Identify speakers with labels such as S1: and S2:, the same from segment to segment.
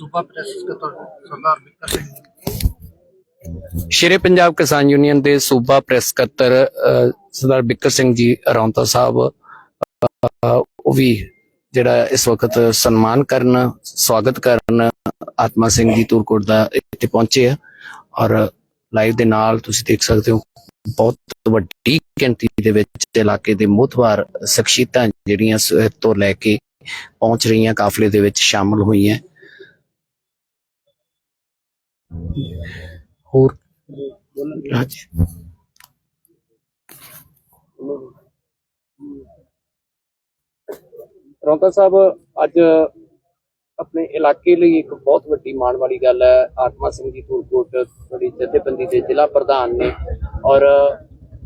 S1: ਸੂਬਾ ਪ੍ਰੈਸ ਸਕੱਤਰ ਸਰਦਾਰ ਬਿੱਕਰ ਸਿੰਘ
S2: ਸ਼ੇਰੇ ਪੰਜਾਬ ਕਿਸਾਨ ਯੂਨੀਅਨ ਦੇ ਸੂਬਾ ਪ੍ਰੈਸ ਸਕੱਤਰ ਸਰਦਾਰ ਬਿੱਕਰ ਸਿੰਘ ਜੀ ਰੌਂਤਾ ਸਾਹਿਬ ਉਹ ਵੀ ਜਿਹੜਾ ਇਸ ਵਕਤ ਸਨਮਾਨ ਕਰਨ, ਸਵਾਗਤ ਕਰਨ ਆਤਮਾ ਸਿੰਘ ਜੀ ਤੁਰਕੋਟ ਦਾ ਇੱਥੇ ਪਹੁੰਚੇ ਆ ਔਰ ਲਾਈਵ ਦੇ ਨਾਲ ਤੁਸੀਂ ਦੇਖ ਸਕਦੇ ਹੋ ਬਹੁਤ ਵੱਡੀ ਗਿਣਤੀ ਦੇ ਵਿੱਚ ਇਲਾਕੇ ਦੇ ਮੁਤਵਾਰ ਸ਼ਖਸੀਅਤਾਂ ਜਿਹੜੀਆਂ ਤੋਂ ਲੈ ਕੇ ਪਹੁੰਚ ਰਹੀਆਂ, ਕਾਫਲੇ ਦੇ ਵਿੱਚ ਸ਼ਾਮਲ ਹੋਈਆਂ। ਹੋਰ? ਹਾਂਜੀ। ਰੌਂਤਾ ਸਾਹਿਬ, ਅੱਜ ਆਪਣੇ ਇਲਾਕੇ ਲਈ ਇੱਕ ਬਹੁਤ ਵੱਡੀ ਮਾਣ ਵਾਲੀ ਗੱਲ ਹੈ। ਆਤਮਾ ਸਿੰਘ ਜੀ ਧੂਲਕੋਟ ਤੁਹਾਡੀ ਜਥੇਬੰਦੀ ਦੇ ਜ਼ਿਲ੍ਹਾ ਪ੍ਰਧਾਨ ਨੇ ਔਰ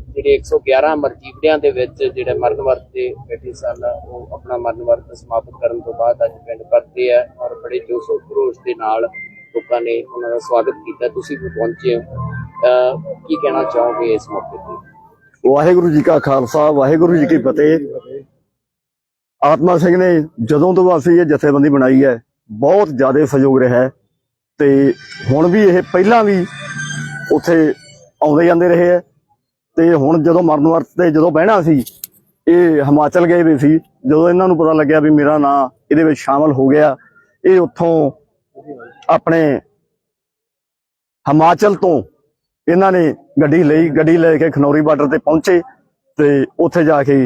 S2: ਜਿਹੜੇ 111 ਮਰਜੀਵੜਿਆਂ ਦੇ ਵਿੱਚ ਜਿਹੜੇ ਮਰਨ ਵਰਤ ਦੇ ਬੈਠੇ ਸਨ, ਉਹ ਆਪਣਾ ਮਰਨ ਵਰਤ ਸਮਾਪਤ ਕਰਨ ਤੋਂ ਬਾਅਦ ਅੱਜ ਪਿੰਡ ਪਰਤੇ ਆ ਔਰ ਬੜੇ ਜੋਸ਼ੋ ਖਰੋਸ਼ ਦੇ ਨਾਲ ਲੋਕਾਂ ਨੇ ਉਹਨਾਂ ਦਾ ਸਵਾਗਤ ਕੀਤਾ, ਤੁਸੀਂ ਵੀ ਪਹੁੰਚੇ ਹੋ। ਕੀ ਕਹਿਣਾ ਚਾਹੋਗੇ ਇਸ ਮੌਕੇ ਤੇ?
S3: ਵਾਹਿਗੁਰੂ ਜੀ ਕਾ ਖਾਲਸਾ, ਵਾਹਿਗੁਰੂ ਜੀ ਕੀ ਫਤਿਹ। ਆਤਮਾ ਸਿੰਘ ਨੇ ਜਦੋਂ ਤੋਂ ਅਸੀਂ ਇਹ ਜਥੇਬੰਦੀ ਬਣਾਈ ਹੈ, ਬਹੁਤ ਜ਼ਿਆਦਾ ਸਹਿਯੋਗ ਰਿਹਾ ਹੈ ਤੇ ਹੁਣ ਵੀ ਇਹ ਪਹਿਲਾਂ ਵੀ ਉੱਥੇ ਆਉਂਦੇ ਜਾਂਦੇ ਰਹੇ ਹੈ। ਤੇ ਹੁਣ ਜਦੋਂ ਮਰਨ ਵਰਤ ਤੇ ਜਦੋਂ ਬਹਿਣਾ ਸੀ, ਇਹ ਹਿਮਾਚਲ ਗਏ ਵੀ ਸੀ। ਜਦੋਂ ਇਹਨਾਂ ਨੂੰ ਪਤਾ ਲੱਗਿਆ ਵੀ ਮੇਰਾ ਨਾਂ ਇਹਦੇ ਵਿੱਚ ਸ਼ਾਮਲ ਹੋ ਗਿਆ, ਇਹ ਉੱਥੋਂ ਆਪਣੇ ਹਿਮਾਚਲ ਤੋਂ ਇਹਨਾਂ ਨੇ ਗੱਡੀ ਲਈ, ਗੱਡੀ ਲੈ ਕੇ ਖਨੌਰੀ ਬਾਰਡਰ ਤੇ ਪਹੁੰਚੇ ਤੇ ਉੱਥੇ ਜਾ ਕੇ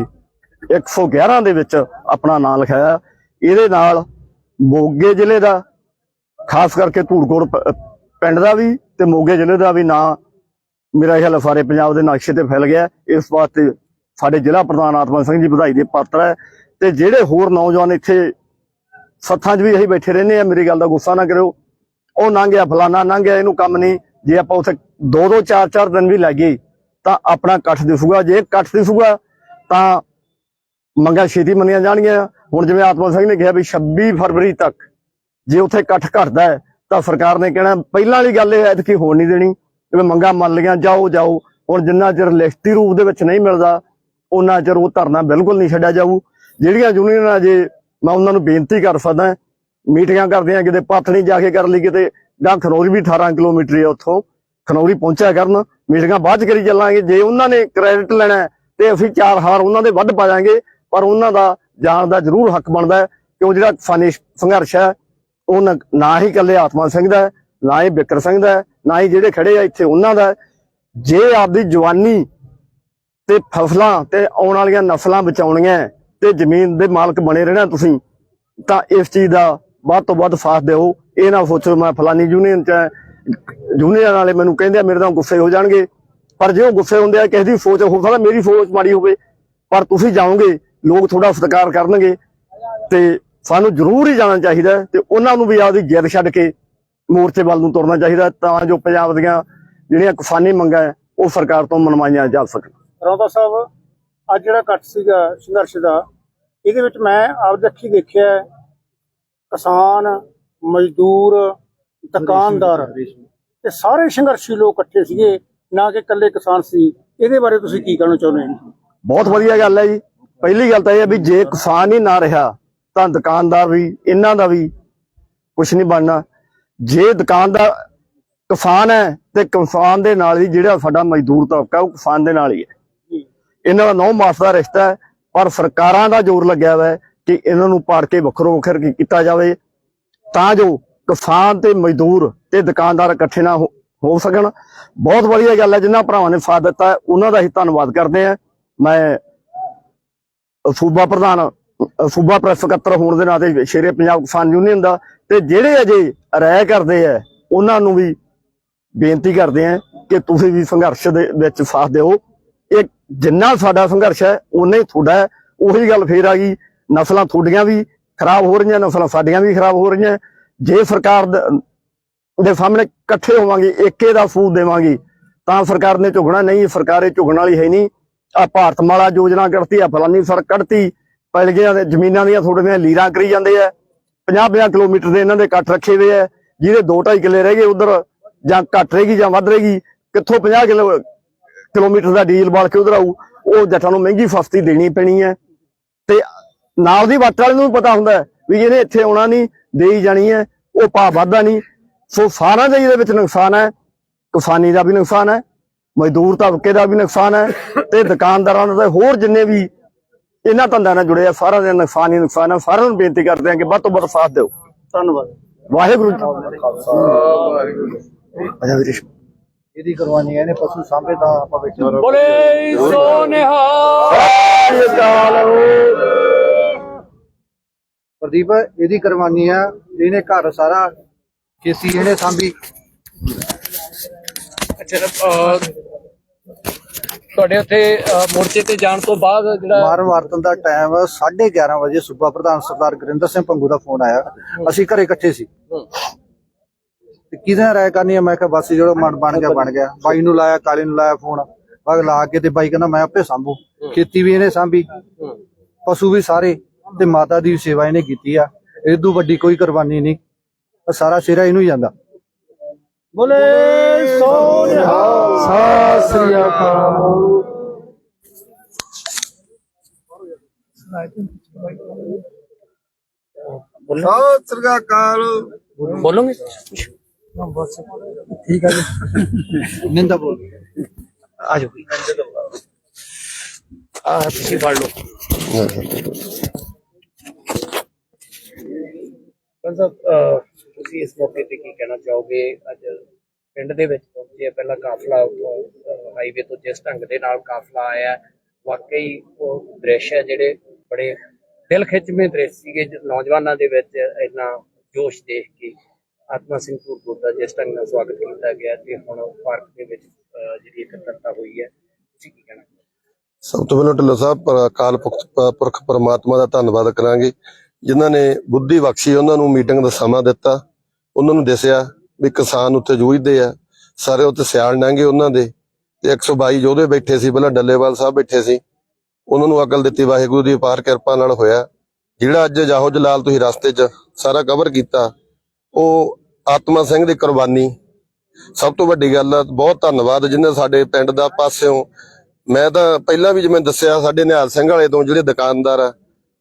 S3: 111 ਦੇ ਵਿੱਚ ਆਪਣਾ ਨਾਮ ਲਿਖਾਇਆ। ਇਹਦੇ ਨਾਲ ਮੋਗੇ ਜ਼ਿਲ੍ਹੇ ਦਾ, ਖਾਸ ਕਰਕੇ ਧੂੜਕੋਟ ਪਿੰਡ ਦਾ ਵੀ ਤੇ ਮੋਗੇ ਜ਼ਿਲ੍ਹੇ ਦਾ ਵੀ ਨਾਂ ਮੇਰਾ ਖਿਆਲ ਸਾਰੇ ਪੰਜਾਬ ਦੇ ਨਕਸ਼ੇ ਤੇ ਫੈਲ ਗਿਆ। ਇਸ ਵਾਸਤੇ ਸਾਡੇ ਜ਼ਿਲ੍ਹਾ ਪ੍ਰਧਾਨ ਆਤਮਾ ਸਿੰਘ ਜੀ ਵਧਾਈ ਦੇ ਪਾਤਰ ਹੈ ਤੇ ਜਿਹੜੇ ਹੋਰ ਨੌਜਵਾਨ ਇੱਥੇ ਸੱਥਾਂ 'ਚ ਵੀ ਅਸੀਂ ਬੈਠੇ ਰਹਿੰਦੇ ਆ ਮੇਰੀ ਗੱਲ ਦਾ ਗੁੱਸਾ ਨਾ ਕਰਿਓ। ਉਹ ਲੰਘ ਗਿਆ, ਫਲਾਨਾ ਗਿਆ, ਇਹਨੂੰ ਕੰਮ ਨਹੀਂ। ਜੇ ਆਪਾਂ ਉੱਥੇ ਦੋ ਦੋ, ਚਾਰ ਚਾਰ ਦਿਨ ਵੀ ਲੱਗੇ ਤਾਂ ਆਪਣਾ ਇਕੱਠ ਦਿਸੂਗਾ। ਜੇ ਇਕੱਠ ਦਿਸੂਗਾ, ਤਾਂ ਮੰਗਾਂ ਛੇਤੀ ਮੰਨੀਆਂ ਜਾਣਗੀਆਂ। ਹੁਣ ਜਿਵੇਂ ਆਤਮਾ ਸਿੰਘ ਨੇ ਕਿਹਾ ਵੀ 26 ਫਰਵਰੀ ਤੱਕ ਜੇ ਉੱਥੇ ਇਕੱਠ ਘਟਦਾ ਹੈ, ਤਾਂ ਸਰਕਾਰ ਨੇ ਕਹਿਣਾ, ਪਹਿਲਾਂ ਵਾਲੀ ਗੱਲ ਇਹ ਐਤਕੀ ਹੋਣ ਨਹੀਂ ਦੇਣੀ। ਜਿਵੇਂ ਮੰਗਾਂ ਮੰਨ ਲਈਆਂ, ਜਾਓ ਜਾਓ। ਹੁਣ ਜਿੰਨਾ ਚਿਰ ਲਿਖਤੀ ਰੂਪ ਦੇ ਵਿੱਚ ਨਹੀਂ ਮਿਲਦਾ ਉਹਨਾਂ ਚਿਰ ਉਹ ਧਰਨਾ ਬਿਲਕੁਲ ਨਹੀਂ ਛੱਡਿਆ ਜਾਊ। ਜਿਹੜੀਆਂ ਯੂਨੀਅਨਾਂ ਜੇ ਮੈਂ ਉਹਨਾਂ ਨੂੰ ਬੇਨਤੀ ਕਰ ਸਕਦਾ ਮੀਟਿੰਗਾਂ ਕਰਦੇ ਆ ਕਿਤੇ ਪਾਥਣੀ ਜਾ ਕੇ ਕਰ ਲਈ, ਕਿਤੇ ਜਾਂ ਖਨੌਰੀ ਵੀ 18 ਕਿਲੋਮੀਟਰ ਹੈ ਉੱਥੋਂ। ਖਨੌਰੀ ਪਹੁੰਚਿਆ ਕਰਨ, ਮੀਟਿੰਗਾਂ ਬਾਅਦ ਚ ਕਰੀ ਚੱਲਾਂਗੇ। ਜੇ ਉਹਨਾਂ ਨੇ ਕ੍ਰੈਡਿਟ ਲੈਣਾ ਤੇ ਅਸੀਂ ਚਾਰ ਹਾਰ ਉਹਨਾਂ ਦੇ ਵੱਧ ਪਾ ਪਰ ਉਹਨਾਂ ਦਾ ਜਾਣ ਦਾ ਜ਼ਰੂਰ ਹੱਕ ਬਣਦਾ ਕਿਉਂ ਜਿਹੜਾ ਫਾਨੀ ਸੰਘਰਸ਼ ਹੈ, ਉਹ ਨਾ- ਹੀ ਇਕੱਲੇ ਆਤਮਾ ਸਿੰਘ ਦਾ ਨਾ ਹੀ ਬਿਕਰ ਸਿੰਘ ਦਾ ਨਾ ਹੀ ਜਿਹੜੇ ਖੜੇ ਆ ਇੱਥੇ ਉਹਨਾਂ ਦਾ ਜੇ ਆਪਦੀ ਜਵਾਨੀ ਤੇ ਫਸਲਾਂ ਤੇ ਆਉਣ ਵਾਲੀਆਂ ਨਸਲਾਂ ਬਚਾਉਣੀਆਂ ਤੇ ਜ਼ਮੀਨ ਦੇ ਮਾਲਕ ਬਣੇ ਰਹਿਣਾ ਤੁਸੀਂ, ਤਾਂ ਇਸ ਚੀਜ਼ ਦਾ ਵੱਧ ਤੋਂ ਵੱਧ ਸਾਥ ਦਿਓ। ਇਹ ਨਾ ਸੋਚੋ ਮੈਂ ਫਲਾਨੀ ਯੂਨੀਅਨ ਚ ਯੂਨੀਅਨ ਵਾਲੇ ਮੈਨੂੰ ਕਹਿੰਦੇ ਆ, ਮੇਰੇ ਨਾਲ ਗੁੱਸੇ ਹੋ ਜਾਣਗੇ। ਪਰ ਜੇ ਉਹ ਗੁੱਸੇ ਹੁੰਦੇ ਆ, ਕਿਸੇ ਦੀ ਸੋਚ ਹੋ ਸਕਦਾ ਮੇਰੀ ਸੋਚ ਮਾੜੀ ਹੋਵੇ, ਪਰ ਤੁਸੀਂ ਜਾਓਗੇ, ਲੋਕ ਥੋੜਾ ਸਤਿਕਾਰ ਕਰਨਗੇ। ਤੇ ਸਾਨੂੰ ਜ਼ਰੂਰ ਹੀ ਜਾਣਾ ਚਾਹੀਦਾ ਤੇ ਉਹਨਾਂ ਨੂੰ ਵੀ ਆਪਦੀ ਜਿੱਦ ਛੱਡ ਕੇ ਮੋਰਚੇ ਵੱਲ ਨੂੰ ਤੁਰਨਾ ਚਾਹੀਦਾ ਤਾਂ ਜੋ ਪੰਜਾਬ ਦੀਆਂ ਜਿਹੜੀਆਂ ਕਿਸਾਨੀ ਮੰਗਾਂ ਉਹ ਸਰਕਾਰ ਤੋਂ ਮਨਵਾਈਆਂ ਜਾ ਸਕਣ।
S4: ਰੌਂਦਾ ਸਾਹਿਬ ਅੱਜ ਜਿਹੜਾ ਕੱਟ ਸੀਗਾ ਸੰਘਰਸ਼ ਦਾ ਇਹਦੇ ਵਿੱਚ ਮੈਂ ਆਪਦੀ ਅੱਖੀ ਦੇਖਿਆ ਹੈ, ਕਿਸਾਨ ਮਜ਼ਦੂਰ ਦੁਕਾਨਦਾਰ ਤੇ ਸਾਰੇ ਸੰਘਰਸ਼ੀ ਲੋਕ ਇਕੱਠੇ ਸੀਗੇ ਨਾ ਕਿ ਇਕੱਲੇ ਕਿਸਾਨ ਸੀ। ਇਹਦੇ ਬਾਰੇ ਤੁਸੀਂ ਕੀ ਕਹਿਣਾ ਚਾਹੁੰਦੇ ਹੋ?
S3: ਬਹੁਤ ਵਧੀਆ ਗੱਲ ਹੈ ਜੀ। ਪਹਿਲੀ ਗੱਲ ਤਾਂ ਇਹ ਹੈ ਵੀ ਜੇ ਕਿਸਾਨ ਹੀ ਨਾ ਰਿਹਾ ਤਾਂ ਦੁਕਾਨਦਾਰ ਵੀ ਇਹਨਾਂ ਦਾ ਵੀ ਕੁਝ ਨਹੀਂ ਬਣਨਾ। ਜੇ ਦੁਕਾਨਦਾਰ ਕਿਸਾਨ ਹੈ ਤੇ ਕਿਸਾਨ ਦੇ ਨਾਲ ਹੀ ਜਿਹੜਾ ਸਾਡਾ ਮਜ਼ਦੂਰ ਤਬਕਾ ਉਹ ਕਿਸਾਨ ਦੇ ਨਾਲ ਹੀ ਹੈ। ਇਹਨਾਂ ਦਾ ਨੌ ਮਾਸ ਦਾ ਰਿਸ਼ਤਾ ਹੈ ਪਰ ਸਰਕਾਰਾਂ ਦਾ ਜ਼ੋਰ ਲੱਗਿਆ ਹੋਇਆ ਹੈ ਕਿ ਇਹਨਾਂ ਨੂੰ ਪਾੜ ਕੇ ਵੱਖਰੋ ਵੱਖਰ ਕੀਤਾ ਜਾਵੇ ਤਾਂ ਜੋ ਕਿਸਾਨ ਤੇ ਮਜ਼ਦੂਰ ਤੇ ਦੁਕਾਨਦਾਰ ਇਕੱਠੇ ਨਾ ਹੋ- ਹੋ ਸਕਣ। ਬਹੁਤ ਵਧੀਆ ਗੱਲ ਹੈ ਜਿਨ੍ਹਾਂ ਭਰਾਵਾਂ ਨੇ ਸਾਥ ਦਿੱਤਾ ਹੈ, ਉਹਨਾਂ ਦਾ ਹੀ ਧੰਨਵਾਦ ਕਰਦੇ ਆ ਮੈਂ ਸੂਬਾ ਪ੍ਰਧਾਨ ਸੂਬਾ ਪ੍ਰੈਸ ਸਕੱਤਰ ਹੋਣ ਦੇ ਨਾਤੇ ਸ਼ੇਰੇ ਪੰਜਾਬ ਕਿਸਾਨ ਯੂਨੀਅਨ ਦਾ ਤੇ ਜਿਹੜੇ ਅਜੇ ਰਹਿ ਕਰਦੇ ਆ ਉਹਨਾਂ ਨੂੰ ਵੀ ਬੇਨਤੀ ਕਰਦੇ ਆ ਕਿ ਤੁਸੀਂ ਵੀ ਸੰਘਰਸ਼ ਦੇ ਵਿੱਚ ਸਾਥ ਦਿਓ। ਇਹ ਜਿੰਨਾ ਸਾਡਾ ਸੰਘਰਸ਼ ਹੈ ਉਨਾ ਹੀ ਤੁਹਾਡਾ ਹੈ। ਉਹੀ ਗੱਲ ਫੇਰ ਆ ਗਈ, ਨਸਲਾਂ ਤੁਹਾਡੀਆਂ ਵੀ ਖਰਾਬ ਹੋ ਰਹੀਆਂ, ਨਸਲਾਂ ਸਾਡੀਆਂ ਵੀ ਖਰਾਬ ਹੋ ਰਹੀਆਂ। ਜੇ ਸਰਕਾਰ ਦ- ਦੇ ਸਾਹਮਣੇ ਇਕੱਠੇ ਹੋਵਾਂਗੇ, ਏਕੇ ਦਾ ਸੂਦ ਦੇਵਾਂਗੇ, ਤਾਂ ਸਰਕਾਰ ਨੇ ਝੁਕਣਾ ਨਹੀਂ, ਸਰਕਾਰ ਇਹ ਝੁਕਣ ਵਾਲੀ ਹੈ ਨਹੀਂ। ਆ ਭਾਰਤ ਮਾਲਾ ਯੋਜਨਾ ਕੱਢਤੀ ਆ ਫਲਾਨੀ ਸੜਕ ਕੱਢਤੀ ਪੈਲਗੀਆਂ ਦੇ ਜ਼ਮੀਨਾਂ ਦੀਆਂ ਥੋੜੀਆਂ ਲੀਰਾਂ ਕਰੀ ਜਾਂਦੇ ਆ। 50-50 ਕਿਲੋਮੀਟਰ ਦੇ ਇਹਨਾਂ ਦੇ ਕੱਟ ਰੱਖੇ ਹੋਏ ਆ। ਜਿਹਦੇ 2.5 ਕਿੱਲੇ ਰਹਿ ਗਏ ਉਧਰ, ਜਾਂ ਘੱਟ ਰਹੇਗੀ ਜਾਂ ਵੱਧ ਰਹੇਗੀ ਕਿੱਥੋਂ 50 ਕਿਲੋ ਕਿਲੋਮੀਟਰ ਦਾ ਡੀਜ਼ਲ ਬਾਲ ਕੇ ਉਧਰ ਆਊ ਉਹ ਜੱਟਾਂ ਨੂੰ ਮਹਿੰਗੀ ਫਸਤੀ ਦੇਣੀ ਪੈਣੀ ਹੈ। ਤੇ ਨਾਲ ਦੀ ਵੱਟ ਵਾਲੇ ਨੂੰ ਵੀ ਪਤਾ ਹੁੰਦਾ ਵੀ ਇਹਨੇ ਇੱਥੇ ਆਉਣਾ ਨਹੀਂ ਦੇਈ ਜਾਣੀ ਹੈ ਉਹ ਭਾਅ ਵਾਧਾ ਨਹੀਂ। ਸੋ ਸਾਰਾ ਦਾ ਇਹਦੇ ਵਿੱਚ ਨੁਕਸਾਨ ਹੈ ਕਿਸਾਨੀ ਦਾ ਵੀ ਨੁਕਸਾਨ ਹੈ ਮਜ਼ਦੂਰ ਤਬਕੇ ਦਾ ਵੀ ਨੁਕਸਾਨ ਹੈ ਤੇ ਦੁਕਾਨਦਾਰਾਂ ਦਾ ਤੇ ਹੋਰ ਜਿੰਨੇ ਵੀ ਇਹਨਾਂ ਧੰਦਿਆਂ ਨਾਲ ਜੁੜੇ ਆ ਸਾਰਿਆਂ ਦਾ ਨੁਕਸਾਨ ਹੀ ਨੁਕਸਾਨ ਹੈ। ਸਾਰਿਆਂ ਨੂੰ ਬੇਨਤੀ ਕਰਦੇ ਹਾਂ ਕਿ ਵੱਧ ਤੋਂ ਵੱਧ ਸਾਥ ਦਿਓ।
S4: ਧੰਨਵਾਦ।
S3: ਵਾਹਿਗੁਰੂ ਜੀ ਅਜਾ ਵੀਰੇ
S1: ਇਹਦੀ ਕਰਵਾਨੀ ਹੈ ਇਹਨੇ ਪਸ਼ੂ ਸਾਂਭੇ ਦਾ ਆਪਾਂ ਬੈਠੇ
S2: ਬੋਲੇ ਸੋ ਨਿਹਾਲ।
S1: ਪ੍ਰਦੀਪ ਇਹਦੀ ਕਰਵਾਨੀ ਆ ਇਹਨੇ ਘਰ ਸਾਰਾ ਖੇਤੀ ਇਹਨੇ ਸਾਂਭੀ।
S2: ਅੱਛਾ ਤੁਹਾਡੇ ਉੱਥੇ ਮੋਰਚੇ ਤੇ ਜਾਣ ਤੋਂ ਬਾਅਦ ਜਿਹੜਾ
S1: ਮਾਰ ਵਰਤਨ ਦਾ ਟਾਈਮ 11:30 ਵਜੇ ਸੂਬਾ ਪ੍ਰਧਾਨ ਸਰਦਾਰ ਗੁਰਿੰਦਰ ਸਿੰਘ ਪੰਗੂ ਦਾ ਫੋਨ ਆਇਆ। ਅਸੀਂ ਘਰੇ ਇਕੱਠੇ ਸੀ। ਤੇ ਨਾਲ ਰਾਇ ਕਰਨੀ ਆ? ਮੈਂ ਕਿਹਾ ਬਸ ਜਿਹੜਾ ਮਨ ਬਣ ਗਿਆ ਬਣ ਗਿਆ। ਬਾਈ ਨੂੰ ਲਾਇਆ ਕਾਲੇ ਨੂੰ ਲਾਇਆ ਫੋਨ। ਬਾਗ ਲਾ ਕੇ ਤੇ ਬਾਈ ਕਹਿੰਦਾ ਮੈਂ ਆਪੇ ਸੰਭੂ। ਖੇਤੀ ਵੀ ਇਹਨੇ ਸਾਂਭੀ। ਪਸ਼ੂ ਵੀ ਸਾਰੇ। ਤੇ ਮਾਤਾ ਦੀ ਸੇਵਾ ਇਹਨੇ ਕੀਤੀ ਆ। ਇਦੋਂ ਵੱਡੀ ਕੋਈ ਕੁਰਬਾਨੀ ਨਹੀਂ। ਸਾਰਾ ਸਿਰਾ ਇਹਨੂੰ ਹੀ ਜਾਂਦਾ।
S4: ਬੋਲੇ ਸੋ ਨਿਹਾਲ
S3: ਸਤਿ ਸ੍ਰੀ ਅਕਾਲ।
S1: ਸਤਿ ਸ੍ਰੀ ਅਕਾਲ।
S2: ਬੋਲੋਗੇ?
S1: ਠੀਕ ਹੈ ਜੀ। ਨਿੰਦਾ ਬੋਲ।
S2: ਆ ਜਾਓ ਆ, ਤੁਸੀਂ ਫੜ ਲਓ। ਮਤਲਬ ਤੁਸੀਂ ਇਸ ਮੌਕੇ ਤੇ ਕੀ ਕਹਿਣਾ ਚਾਹੋਗੇ? ਅੱਜ ਪਿੰਡ ਦੇ ਵਿੱਚ ਪਹੁੰਚੇ ਆ, ਪਹਿਲਾ ਕਾਫਲਾ ਹਾਈਵੇ ਤੋਂ ਜਿਸ ਢੰਗ ਦੇ ਨਾਲ ਕਾਫਲਾ ਆਇਆ, ਵਾਕਈ ਉਹ ਦ੍ਰਿਸ਼ ਹੈ ਜਿਹੜੇ ਬੜੇ ਦਿਲ ਖਿੱਚਵੇਂ ਦ੍ਰਿਸ਼ ਸੀਗੇ, ਨੌਜਵਾਨਾਂ ਦੇ ਵਿੱਚ ਇੰਨਾ ਜੋਸ਼ ਦੇਖ ਕੇ। ਆਤਮਾ ਸਿੰਘ ਧੂਰਪੁਰ ਦਾ ਜਿਸ ਢੰਗ ਨਾਲ ਸਵਾਗਤ ਕੀਤਾ ਗਿਆ ਤੇ ਹੁਣ ਪਾਰਕ ਦੇ ਵਿੱਚ ਅਹ, ਜਿਹੜੀ ਇਕੱਤਰਤਾ ਹੋਈ ਹੈ ਤੁਸੀਂ ਕੀ ਕਹਿਣਾ?
S5: ਸਭ ਤੋਂ ਪਹਿਲਾਂ ਢਿੱਲੋਂ ਸਾਹਿਬ ਪਰ ਅਕਾਲ ਪੁਰਖ ਪੁਰਖ ਪਰਮਾਤਮਾ ਦਾ ਧੰਨਵਾਦ ਕਰਾਂਗੇ ਜਿਨ੍ਹਾਂ ਨੇ ਬੁੱਧੀ ਬਖਸ਼ੀ ਉਹਨਾਂ ਨੂੰ ਮੀਟਿੰਗ ਦਾ ਸਮਾਂ ਦਿੱਤਾ ਉਹਨਾਂ ਨੂੰ ਦੱਸਿਆ ਵੀ ਕਿਸਾਨ ਉੱਥੇ ਜੂਝਦੇ ਆ ਸਾਰੇ ਉੱਥੇ ਸਿਆਲ ਲੰਘੇ ਉਹਨਾਂ ਦੇ ਤੇ 122 ਯੋਧੇ ਬੈਠੇ ਸੀ ਪਹਿਲਾਂ ਡੱਲੇਵਾਲ ਸਾਹਿਬ ਬੈਠੇ ਸੀ ਉਹਨਾਂ ਨੂੰ ਅਕਲ ਦਿੱਤੀ ਵਾਹਿਗੁਰੂ ਦੀ ਅਪਾਰ ਕਿਰਪਾ ਨਾਲ ਹੋਇਆ ਜਿਹੜਾ ਅੱਜ ਜਾਹੋ ਜਲਾਲ ਤੁਸੀਂ ਰਸਤੇ 'ਚ ਸਾਰਾ ਕਵਰ ਕੀਤਾ ਉਹ ਆਤਮਾ ਸਿੰਘ ਦੀ ਕੁਰਬਾਨੀ। ਸਭ ਤੋਂ ਵੱਡੀ ਗੱਲ ਆ ਬਹੁਤ ਧੰਨਵਾਦ ਜਿਨ੍ਹਾਂ ਸਾਡੇ ਪਿੰਡ ਦਾ ਪਾਸਿਓਂ। ਮੈਂ ਤਾਂ ਪਹਿਲਾਂ ਵੀ ਜਿਵੇਂ ਦੱਸਿਆ ਸਾਡੇ ਨਿਹਾਲ ਸਿੰਘ ਵਾਲੇ ਤੋਂ ਜਿਹੜੇ ਦੁਕਾਨਦਾਰ ਆ